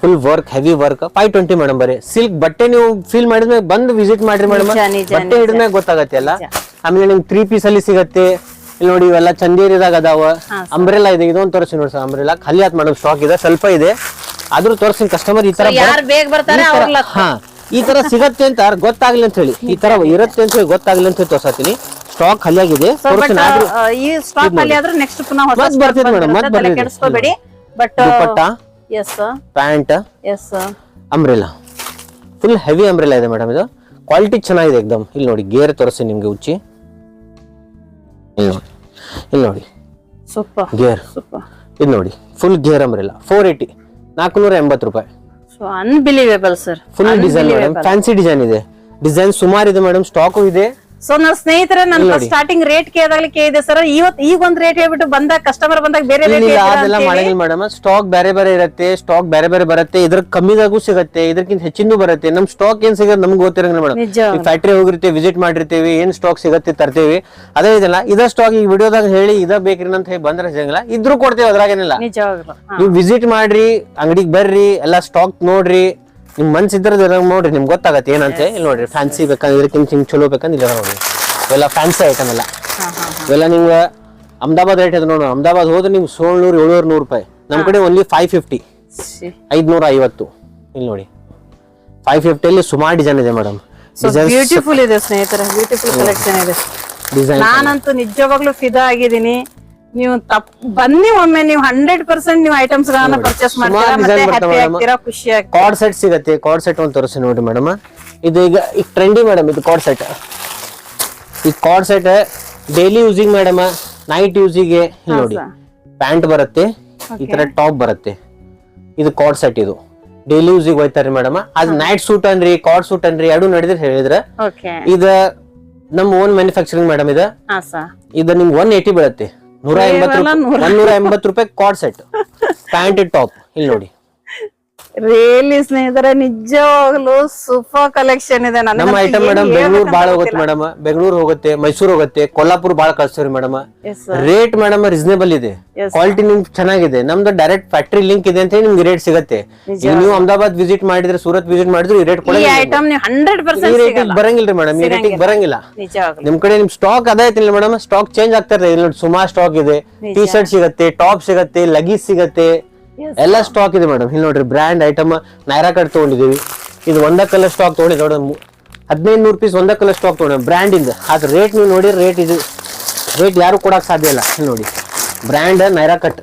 Full work heavy work five twenty madam ಬರೀ. ಸಿಲ್ಕ್ ಬಟ್ಟೆ ನೀವು ಫೀಲ್ ಮಾಡಿದ್ಮೇಲೆ ಬಂದು ವಿಸಿಟ್ ಮಾಡ್ರಿ ಮೇಡಮ್ ಬಟ್ಟೆ ಹಿಡಿದ್ಮೇಲೆ ಗೊತ್ತಾಗತ್ತೆ ಅಲ್ಲ. ಆಮೇಲೆ ನಿಮ್ಗೆ ತ್ರೀ ಪೀಸ್ ಅಲ್ಲಿ ಸಿಗತ್ತೆ. ಇಲ್ಲಿ ನೋಡಿ ಇವೆಲ್ಲ ಚಂದೇರಿದಾಗ ಅದಾವ. ಅಂಬ್ರೆಲಾ ಇದೆ ಇದೊಂದು ತೋರಿಸಿ ನೋಡಿ ಸರ್ ಅಂಬ್ರೆಲಾ ಖಾಲಿ ಆತ್ ಮೇಡಮ್ ಸ್ಟಾಕ್ ಇದೆ ಸ್ವಲ್ಪ ಇದೆ. ಆದ್ರೂ ತೋರಿಸಿ ಕಸ್ಟಮರ್ ಈ ತರ ಹಾ ಈ ತರ ಸಿಗತ್ತೆ ಅಂತ ಗೊತ್ತಾಗ್ಲಿ ಅಂತ ಹೇಳಿ. ಈ ತರ ಇರುತ್ತೆ ಅಂತ ಹೇಳಿ ಗೊತ್ತಾಗ್ಲಿ ಅಂತ ಹೇಳಿ ತೋರ್ಸತ್ತೀನಿ ಸ್ಟಾಕ್ ಖಾಲಿ ಆದ್ರೂ ಈ ಸ್ಟಾಕ್ ಅಲ್ಲಿ ಆದ್ರೂ ನೆಕ್ಸ್ಟ್ ಪುನಃ ಹೊಸ ಮತ್ತ್ ತಲೆ ಕೆಡಿಸ್ಕೋಬೇಡಿ. But dupatta yes pant yes umbrella full heavy umbrella ಇದೆ ಮೇಡಮ್ ಇದು. ಕ್ವಾಲಿಟಿ ಚೆನ್ನಾಗಿದೆ ಎಕ್ದಮ್. ಇಲ್ಲಿ ನೋಡಿ ಗೇರ್ ತೋರಿಸಿ ನಿಮ್ಗೆ ಉಚ್ಚಿ. ಇಲ್ಲಿ ನೋಡಿ. ಇಲ್ಲಿ ನೋಡಿ. ಸೂಪರ್ ಗೇರ್ ಸೂಪರ್ ಇದು ನೋಡಿ full gear umbrella four eighty ನಾಲ್ಕುನೂರ ಎಂಬತ್ತು ರೂಪಾಯಿ. So unbelievable sir full design madam fancy design ಇದೆ. ಡಿಸೈನ್ ಸುಮಾರು ಇದೆ ಮೇಡಮ್ ಸ್ಟಾಕು ಇದೆ. ಸೊ ನನ್ನ ಸ್ನೇಹಿತರೆ ನನ್ನ ಸ್ಟಾರ್ಟಿಂಗ್ ರೇಟ್ ಕೇಳಿದಾಗ ಕೇಳಿದೆ ಸರ್ ಇವತ್ ಈಗ ಒಂದ್ ರೇಟ್ ಹೇಳ್ಬಿಟ್ಟು ಬಂದಾಗ ಕಸ್ಟಮರ್ ಬಂದಾಗ ಬೇರೆ ರೇಟ್ ಇಲ್ಲ ಅದೆಲ್ಲ ಮಾಡಂಗಿಲ್ಲ ಮೇಡಮ್ ಸ್ಟಾಕ್ ಬೇರೆ ಬೇರೆ ಇರುತ್ತೆ ಸ್ಟಾಕ್ ಬೇರೆ ಬೇರೆ ಬರುತ್ತೆ ಇದ್ರ ಕಮ್ಮಿದಾಗೂ ಸಿಗುತ್ತೆ ಇದಕ್ಕಿಂತ ಹೆಚ್ಚಿನೂ ಬರುತ್ತೆ. ನಮ್ ಸ್ಟಾಕ್ ಏನ್ ಸಿಗುತ್ತೆ ನಮ್ಗೆ ಗೊತ್ತಿರಂಗಿಲ್ಲ ಮೇಡಮ್ ಫ್ಯಾಕ್ಟ್ರಿ ಹೋಗಿರ್ತೀವಿ ವಿಸಿಟ್ ಮಾಡಿರ್ತೀವಿ ಏನ್ ಸ್ಟಾಕ್ ಸಿಗತ್ತೆ ತರ್ತೀವಿ. ಅದೇ ಇದೆಲ್ಲ ಇದ ಸ್ಟಾಕ್ ಈ ವಿಡಿಯೋದಾಗ ಹೇಳಿ ಇದ ಬೇಕ್ರಿ ಅಂತ ಹೇಳಿ ಬಂದ್ರೆ ಸಿಗಂಗಿಲ್ಲ. ಇದ್ರೂ ಕೊಡ್ತೇವೆ ಅದ್ರಾಗೇನಿಲ್ಲ. ನೀವು ವಿಸಿಟ್ ಮಾಡ್ರಿ ಅಂಗಡಿಗೆ ಬರ್ರಿ ಎಲ್ಲ ಸ್ಟಾಕ್ ನೋಡ್ರಿ ನಿಮ್ ಮನ್ಸ್ ಇದ್ರದ್ದು ನೋಡ್ರಿ ನಿಮ್ಗೆ ಗೊತ್ತಾಗತ್ತೆ ಏನಂತೆ ಇಲ್ಲಿ ನೋಡ್ರಿ. ಫ್ಯಾನ್ಸಿ ಬೇಕಂದ್ರೆ ಇದಕ್ಕಿಂತ ಹಿಂಗ್ ಚಲೋ ಬೇಕಂದ್ರೆ ಇಲ್ಲ ನೋಡ್ರಿ. ಇವೆಲ್ಲ ಫ್ಯಾನ್ಸಿ ಐಟಮ್ ಎಲ್ಲ. ಇವೆಲ್ಲ ನಿಮ್ಗೆ ಅಹಮದಾಬಾದ್ ರೇಟ್ ಇದೆ ನೋಡಿ. ಅಹಮದಾಬಾದ್ ಹೋದ್ರೆ ನಿಮ್ಗೆ ಏಳ್ನೂರು ಏಳ್ನೂರು ನೂರು ರೂಪಾಯಿ. ನಮ್ಮ ಕಡೆ ಓನ್ಲಿ ಫೈವ್ ಫಿಫ್ಟಿ. ಐದ್ನೂರ ಐವತ್ತು ಇಲ್ಲಿ ನೋಡಿ. ಫೈವ್ ಫಿಫ್ಟಿಯಲ್ಲಿ ಸುಮಾರು ಡಿಸೈನ್ ಇದೆ ಮೇಡಮ್ ಬ್ಯೂಟಿಫುಲ್ ಇದೆ ಸ್ನೇಹಿತರೆ. ಬ್ಯೂಟಿಫುಲ್ ಕಲೆಕ್ಷನ್ ಇದೆ. ಡಿಸೈನ್ ನಾನಂತೂ ನಿಜವಾಗ್ಲೂ ಫಿದಾ ಆಗಿದ್ದೀನಿ. ನೀವು ತಪ್ಪ ಬನ್ನಿ ಒಮ್ಮೆ ನೀವು ಹಂಡ್ರೆಡ್ ಪರ್ಸೆಂಟ್ ನೀವು ಐಟಮ್ಸ್ ಗಳನ್ನ ಪರ್ಚೇಸ್ ಮಾಡ್ತೀರಾ ಮತ್ತೆ ಹ್ಯಾಪಿ ಆಗ್ತೀರಾ ಖುಷಿ ಆಗ್ತೀರಾ? ಕಾರ್ಡ್ ಸೆಟ್ ಸಿಗತ್ತೆ ಕಾರ್ಡ್ ಸೆಟ್ ಒಂದು ತೋರಿಸಿ ನೋಡಿ ಮೇಡಮ್ ಇದು ಈಗ ಈಗ ಟ್ರೆಂಡಿ ಮೇಡಮ್ ಇದು ಕಾರ್ಡ್ ಸೆಟ್ ಈ card set daily using madam night ಯೂಸಿಗೆ ನೋಡಿ. ಪ್ಯಾಂಟ್ ಬರುತ್ತೆ ಈ ತರ ಟಾಪ್ ಬರುತ್ತೆ. ಇದು ಕಾರ್ಡ್ ಸೆಟ್ ಇದು. ಡೈಲಿ ಯೂಸಿಗೆ ಹೋಯ್ತಾರ ಮೇಡಮ್ ಅದ್ ನೈಟ್ ಸೂಟ್ ಅನ್ರಿ ಕಾರ್ಡ್ ಸೂಟ್ ಅನ್ರಿ ಎರಡು ನಡೆದ್ರೆ ಹೇಳಿದ್ರ. ಇದ ನಮ್ ಓನ್ ಮ್ಯಾನುಫ್ಯಾಕ್ಚರಿಂಗ್ ಮೇಡಮ್ ಇದ. ಇದು ನಿಮ್ಗೆ ಒನ್ ಏಟಿ ಬೀಳತ್ತೆ. ನೂರ ಎಂಬತ್ತು ಕೇವಲ ನೂರ- ಎಂಬತ್ತು ರೂಪಾಯಿ ಕಾಟ್ ಸೆಟ್ ಪ್ಯಾಂಟ್ ಟಾಪ್ ಇಲ್ಲಿ ನೋಡಿ. ರಿಯಲಿ ಸ್ನೇಹಿತರ ನಿಜವಾಗ್ಲು ಸೂಪರ್ ಕಲೆಕ್ಷನ್ ಇದೆ. ನಮ್ಮ ಐಟಮ್ ಮೇಡಮ್ ಬೆಂಗಳೂರು ಬಾಳ ಹೋಗುತ್ತೆ ಮೇಡಮ್ ಬೆಂಗಳೂರು ಹೋಗುತ್ತೆ ಮೈಸೂರು ಹೋಗುತ್ತೆ ಕೊಲ್ಲಾಪುರ ಬಾಳ ಕಳ್ಸ್ತೀವಿ ಮೇಡಮ್. ರೇಟ್ ಮೇಡಮ್ ರೀಸನೇಬಲ್ ಇದೆ. ಕ್ವಾಲಿಟಿ ನಿಮ್ಗೆ ಚೆನ್ನಾಗಿದೆ. ನಮ್ದು ಡೈರೆಕ್ಟ್ ಫ್ಯಾಕ್ಟರಿ ಲಿಂಕ್ ಇದೆ ಅಂತ ಹೇಳಿ ನಿಮ್ಗೆ ರೇಟ್ ಸಿಗುತ್ತೆ. ನೀವು ಅಹಮದಾಬಾದ್ ವಿಸಿಟ್ ಮಾಡಿದ್ರೆ ಸೂರತ್ ವಿಸಿಟ್ ಮಾಡಿದ್ರೆ ಈ ರೇಟ್ ಐಟಮ್ ನೀವು ಹಂಡ್ರೆಡ್ ಪರ್ಸೆಂಟ್ ಬರಂಗಿಲ್ರಿ ಮೇಡಮ್ ಈ ರೇಟಿಗೆ ಬರಂಗಿಲ್ಲ. ನಿಮ್ ಕಡೆ ನಿಮ್ ಸ್ಟಾಕ್ ಅದ ಐತಿಲ್ಲ ಮೇಡಮ್ ಸ್ಟಾಕ್ ಚೇಂಜ್ ಆಗ್ತಾ ಇರ್ತದೆ. ಸುಮಾರು ಸ್ಟಾಕ್ ಇದೆ. ಟಿ ಶರ್ಟ್ ಸಿಗತ್ತೆ ಟಾಪ್ ಸಿಗತ್ತೆ ಲಗೀಸ್ ಸಿಗತ್ತೆ. ಎಲ್ಲ ಸ್ಟಾಕ್ ಇದೆ ಮೇಡಮ್ ಇಲ್ಲಿ ನೋಡ್ರಿ ಬ್ರ್ಯಾಂಡ್ ಐಟಮ್ ನೈರಾ ಕಟ್ ತಗೊಂಡಿದೀವಿ ಇದು ಒಂದ ಕಲರ್ ಸ್ಟಾಕ್ ತಗೊಂಡಿ ನೋಡಿ ಹದಿನೈದು ನೂರು ಪೀಸ್ ಒಂದ ಕಲರ್ ಸ್ಟಾಕ್ ತಗೊಂಡೆ ಬ್ರ್ಯಾಂಡ್ ಇಂದ. ಅದ್ರ ರೇಟ್ ನೀವು ನೋಡಿ ರೇಟ್ ಇದು ರೇಟ್ ಯಾರು ಕೊಡಕ್ ಸಾಧ್ಯ ಇಲ್ಲ. ಇಲ್ಲಿ ನೋಡಿ. ಬ್ರ್ಯಾಂಡ್ ನೈರಾ ಕಟ್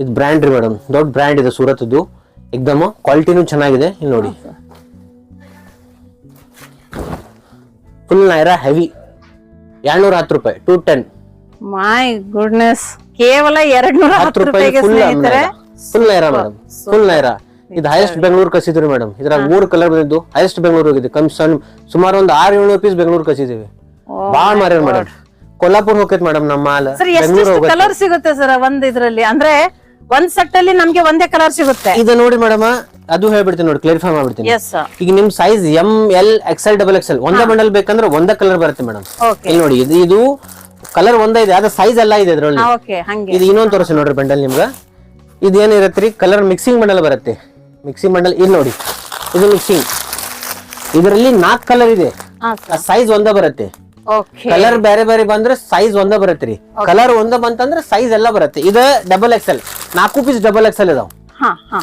ಇದು ಬ್ರ್ಯಾಂಡ್ ರೀ ಮೇಡಮ್ ದೊಡ್ಡ ಬ್ರ್ಯಾಂಡ್ ಇದೆ ಸೂರತ್ದು. ಎಕ್ದಮ್ ಕ್ವಾಲಿಟಿನೂ ಚೆನ್ನಾಗಿದೆ. ಇಲ್ಲಿ ನೋಡಿ. ಫುಲ್ ನೈರಾ ಹೆವಿ ಎರಡ್ನೂರ ಹತ್ತು ರೂಪಾಯಿ. ಟು ಟೆನ್ ಮೈ ಗುಡ್ನೆಸ್ ಕೇವಲ ಎರಡ್ ನೂರ ಹತ್ತು ಹತ್ತು ರೂಪಾಯಿ ರೂಪಾಯಿಗೆ ಫುಲ್ ಸ್ನೇಹಿತರೆ full Naira madam. Full Naira ಇದು ಹೈಯೆಸ್ಟ್ ಬೆಂಗಳೂರು ಕಸಿದ್ರಿ ಮೇಡಮ್. ಇದ್ರಾಗ ಮೂರು ಕಲರ್ ಬಂದಿದ್ದು ಹೈಯೆಸ್ಟ್ ಬೆಂಗಳೂರು ಹೋಗಿದೆ. ಕಮ್ ಸಣ್ಣ ಸುಮಾರು ಒಂದು ಆರು ಏಳು ಪೀಸ್ ಬೆಂಗಳೂರು ಕಸಿದೀವಿ ಬಾಳ್ ಮಾರ್ಯಾರ ಮೇಡಮ್. ಕೊಲ್ಲಾಪುರ ಹೋಗೈತೆ ಮೇಡಮ್ ನಮ್ಮ ಮಾಲ್. ಬೆಂಗಳೂರು ಕಲರ್ ಸಿಗುತ್ತೆ ಸರ್ ಒಂದ್ ಇದ್ರಲ್ಲಿ? ಅಂದ್ರೆ ಒಂದ್ ಸೆಟ್ ಅಲ್ಲಿ ನಮ್ಗೆ ಒಂದೇ ಕಲರ್ ಸಿಗುತ್ತೆ. ಇದು ನೋಡಿ ಮೇಡಮ್ ಅದು ಹೇಳ್ಬಿಡ್ತೀನಿ ನೋಡಿ ಕ್ಲಾರಿಫೈ ಮಾಡ್ಬಿಡ್ತೀನಿ. ಈಗ ನಿಮ್ size M L XL double X L ಒಂದೇ ಬಂಡಲ್ ಬೇಕಂದ್ರೆ ಒಂದೇ ಕಲರ್ ಬರುತ್ತೆ ಮೇಡಮ್. ಇಲ್ಲಿ ನೋಡಿ ಇದು ಇದು ಕಲರ್ ಒಂದೇ ಇದೆ ಅದ ಸೈಜ್ ಎಲ್ಲ ಇದೆ ಇದ್ರಲ್ಲಿ. ಓಕೆ ಹಂಗೆ. ಇದು ಇನ್ನೊಂದು ತೋರಿಸಿ ನೋಡ್ರಿ ಬಂಡಲ್ ನಿಮ್ಗೆ. ಇದು ಏನಿರತ್ತೆ ರೀ ಕಲರ್ ಮಿಕ್ಸಿಂಗ್ ಬಂಡಲ್ ಬರುತ್ತೆ. ಮಿಕ್ಸಿಂಗ್ ಬಂಡಲ್ ಇಲ್ಲಿ ನೋಡಿ. ಇದು ಮಿಕ್ಸಿಂಗ್ ಇದರಲ್ಲಿ ನಾಲ್ಕು ಕಲರ್ ಇದೆ. ಆ ಸೈಜ್ ಒಂದೇ ಬರುತ್ತೆ. ಓಕೆ ಕಲರ್ ಬೇರೆ ಬೇರೆ ಬಂದ್ರೆ ಸೈಜ್ ಒಂದೇ ಬರುತ್ತೆ ರೀ ಕಲರ್ ಒಂದೇ ಬಂತಂದ್ರೆ ಸೈಜ್ ಎಲ್ಲ ಬರುತ್ತೆ. ಇದು ಡಬಲ್ ಎಕ್ಸೆಲ್ ನಾಲ್ಕು ಪೀಸ್ ಡಬಲ್ ಎಕ್ಸೆಲ್ ಇದಾವ. ಹಾ ಹಾ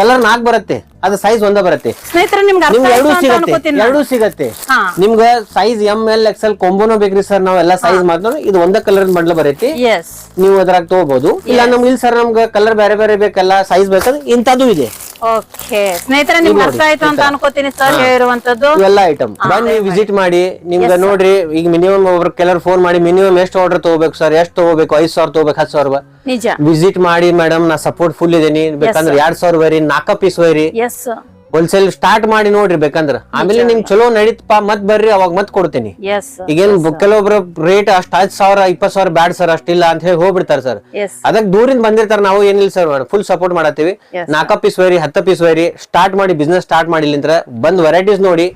ಕಲರ್ ನಾಲ್ಕು ಬರುತ್ತೆ. ಅದು ಸೈಜ್ ಒಂದೇ ಬರುತ್ತೆ. ಸ್ನೇಹಿತರೆ ನಿಮ್ಗೆ ಅರ್ಥ ನಿಮ್ಗೆ ಎರಡೂ ಆಯ್ತು ಅಂತ ಸಿಗತ್ತೆ. ಅನ್ಕೋತೀನಿ ಎರಡೂ ಸಿಗತ್ತೆ. ಹಾ. ನಿಮ್ಗೆ ಸೈಜ್ ಎಂ ಎಲ್ ಎಕ್ಸೆಲ್ ಕೊಂಬೋನು ಬೇಕ್ರಿ ಸರ್ ನಾವೆಲ್ಲ ಸೈಜ್ ಮಾತ್ರ ಇದು ಒಂದೇ ಕಲರ್ ಮಡ್ಲ ಬರೈತಿ. ಎಸ್ ನೀವು ಅದ್ರಾಗ ತಗೋಬಹುದು ಇಲ್ಲ ನಮ್ಗೆ ಇಲ್ಲ ಸರ್ ನಮ್ಗೆ ಕಲರ್ ಬೇರೆ ಬೇರೆ ಬೇಕಲ್ಲ ಸೈಜ್ ಬೇಕಂದ್ರೆ ಇಂಥದ್ದು ಇದೆ. ಓಕೆ ಸ್ನೇಹಿತರೆ ನಿಮ್ಗೆ ಅರ್ಥ ಆಯ್ತು ಅಂತ ಅನ್ಕೋತೀನಿ ಸರ್ ಹೇಳಿರುವಂತದ್ದು ಇವೆಲ್ಲ ಐಟಮ್ ಬನ್ನಿ ವಿಸಿಟ್ ಮಾಡಿ. ನಿಮ್ಗೆ ನೋಡ್ರಿ ಈಗ ಮಿನಿಮಮ್ ಒಬ್ರು ಕೆಲವರು ಫೋನ್ ಮಾಡಿ ಮಿನಿಮಮ್ ಎಷ್ಟು ಆರ್ಡರ್ ತಗೋಬೇಕು ಸರ್ ಎಷ್ಟು ತಗೋಬೇಕು? ಐದ್ ಸಾವಿರ ತಗೋಬೇಕು ಹತ್ತು ಸಾವಿರ? ನಿಜ. ವಿಸಿಟ್ ಮಾಡಿ ಮೇಡಮ್ ನಾ ಸಪೋರ್ಟ್ ಫುಲ್ ಇದೀನಿ. ಬೇಕಂದ್ರೆ ಎರಡ್ ಸಾವಿರ ವೈರಿ ನಾಲ್ಕ ಪೀಸ್ ವೈರಿ ಎಸ್ ಹೋಲ್ಸೇಲ್ ಸ್ಟಾರ್ಟ್ ಮಾಡಿ ನೋಡ್ರಿ ಬೇಕಂದ್ರ. ಆಮೇಲೆ ನಿಮ್ ಚಲೋ ನಡೀತಪ್ಪ ಮತ್ ಬರ್ರಿ ಅವಾಗ ಮತ್ ಕೊಡ್ತೀನಿ. ಎಸ್ ಈಗೇನ್ ಕೆಲವೊಬ್ರ ರೇಟ್ ಅಷ್ಟ್ ಹತ್ತು ಸಾವಿರ ಇಪ್ಪತ್ ಸಾವಿರ ಬ್ಯಾಡ್ ಸರ್ ಅಷ್ಟಿಲ್ಲ ಅಂತ ಹೇಳಿ ಹೋಗ್ಬಿಡ್ತಾರ ಸರ್ ಅದಕ್ ಅದಕ್ಕೆ ದೂರಿಂದ ಬಂದಿರ್ತಾರ ನಾವು ಏನಿಲ್ಲ ಸರ್ ಫುಲ್ ಸಪೋರ್ಟ್ ಮಾಡತ್ತೀವಿ. ನಾಲ್ಕ ಪೀಸ್ ವೈರಿ ಹತ್ತ ಪೀಸ್ ವೈರಿ ಸ್ಟಾರ್ಟ್ ಮಾಡಿ ಬಿಸ್ನೆಸ್ ಸ್ಟಾರ್ಟ್ ಮಾಡಿ ಇಲ್ಲಿಂದ್ರ ಬಂದ್ ವೆರೈಟೀಸ್ ನೋಡಿ.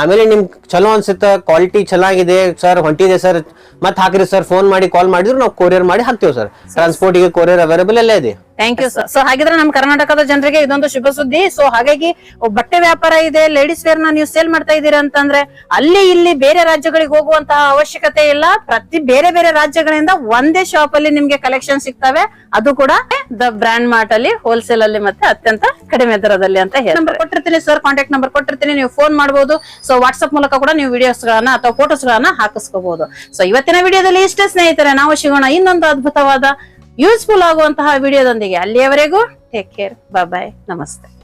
ಆಮೇಲೆ ನಿಮ್ ಚಲೋ ಅನ್ಸುತ್ತ ಕ್ವಾಲಿಟಿ ಚೆನ್ನಾಗಿದೆ ಸರ್ ಹೊಂಟಿದೆ ಸರ್ ಮತ್ ಹಾಕ್ರಿ ಸರ್ ಫೋನ್ ಮಾಡಿ ಕಾಲ್ ಮಾಡಿದ್ರು ನಾವು ಕೊರಿಯರ್ ಮಾಡಿ ಹಾಕ್ತೀವಿ ಸರ್ ಟ್ರಾನ್ಸ್ಪೋರ್ಟ್ಗೆ ಕೊರಿಯರ್ ಅವೈಲೇಬಲ್ ಎಲ್ಲ ಇದೆ. ಥ್ಯಾಂಕ್ ಯು ಸರ್ ಸೊ ಹಾಗಿದ್ರೆ ನಮ್ಮ ಕರ್ನಾಟಕದ ಜನರಿಗೆ ಇದೊಂದು ಶುಭ ಸುದ್ದಿ. ಸೊ ಹಾಗಾಗಿ ಬಟ್ಟೆ ವ್ಯಾಪಾರ ಇದೆ ಲೇಡೀಸ್ ವೇರ್ನ ನೀವು ಸೇಲ್ ಮಾಡ್ತಾ ಇದ್ದೀರಾ ಅಂತಂದ್ರೆ ಅಲ್ಲಿ ಇಲ್ಲಿ ಬೇರೆ ರಾಜ್ಯಗಳಿಗೆ ಹೋಗುವಂತಹ ಅವಶ್ಯಕತೆ ಇಲ್ಲ. ಪ್ರತಿ ಬೇರೆ ಬೇರೆ ರಾಜ್ಯಗಳಿಂದ ಒಂದೇ ಶಾಪ್ ಅಲ್ಲಿ ನಿಮ್ಗೆ ಕಲೆಕ್ಷನ್ ಸಿಗ್ತವೆ. ಅದು ಕೂಡ ದ ಬ್ರಾಂಡ್ ಮಾರ್ಟ್ ಅಲ್ಲಿ ಹೋಲ್ಸೇಲ್ ಅಲ್ಲಿ ಮತ್ತೆ ಅತ್ಯಂತ ಕಡಿಮೆ ದರದಲ್ಲಿ ಅಂತ ಹೇಳಿ ನಂಬರ್ ಕೊಟ್ಟಿರ್ತೀನಿ ಸರ್ ಕಾಂಟ್ಯಾಕ್ಟ್ ನಂಬರ್ ಕೊಟ್ಟಿರ್ತೀನಿ. ನೀವು ಫೋನ್ ಮಾಡಬಹುದು ಸೊ ವಾಟ್ಸ್ಆಪ್ ಮೂಲಕ ಕೂಡ ನೀವು ವಿಡಿಯೋಸ್ ಗಳನ್ನ ಅಥವಾ ಫೋಟೋಸ್ ಗಳನ್ನ ಹಾಕಿಸ್ಕೋಬಹುದು ಸೊ ಇವತ್ತಿನ ವಿಡಿಯೋದಲ್ಲಿ ಇಷ್ಟೇ ಸ್ನೇಹಿತರೆ ನಾವು ಸಿಗೋಣ ಇನ್ನೊಂದು ಅದ್ಭುತವಾದ ಯೂಸ್ಫುಲ್ ಆಗುವಂತಹ ವಿಡಿಯೋದೊಂದಿಗೆ ಅಲ್ಲಿಯವರೆಗೂ ಟೇಕ್ ಕೇರ್ ಬಾಯ್ ನಮಸ್ತೆ.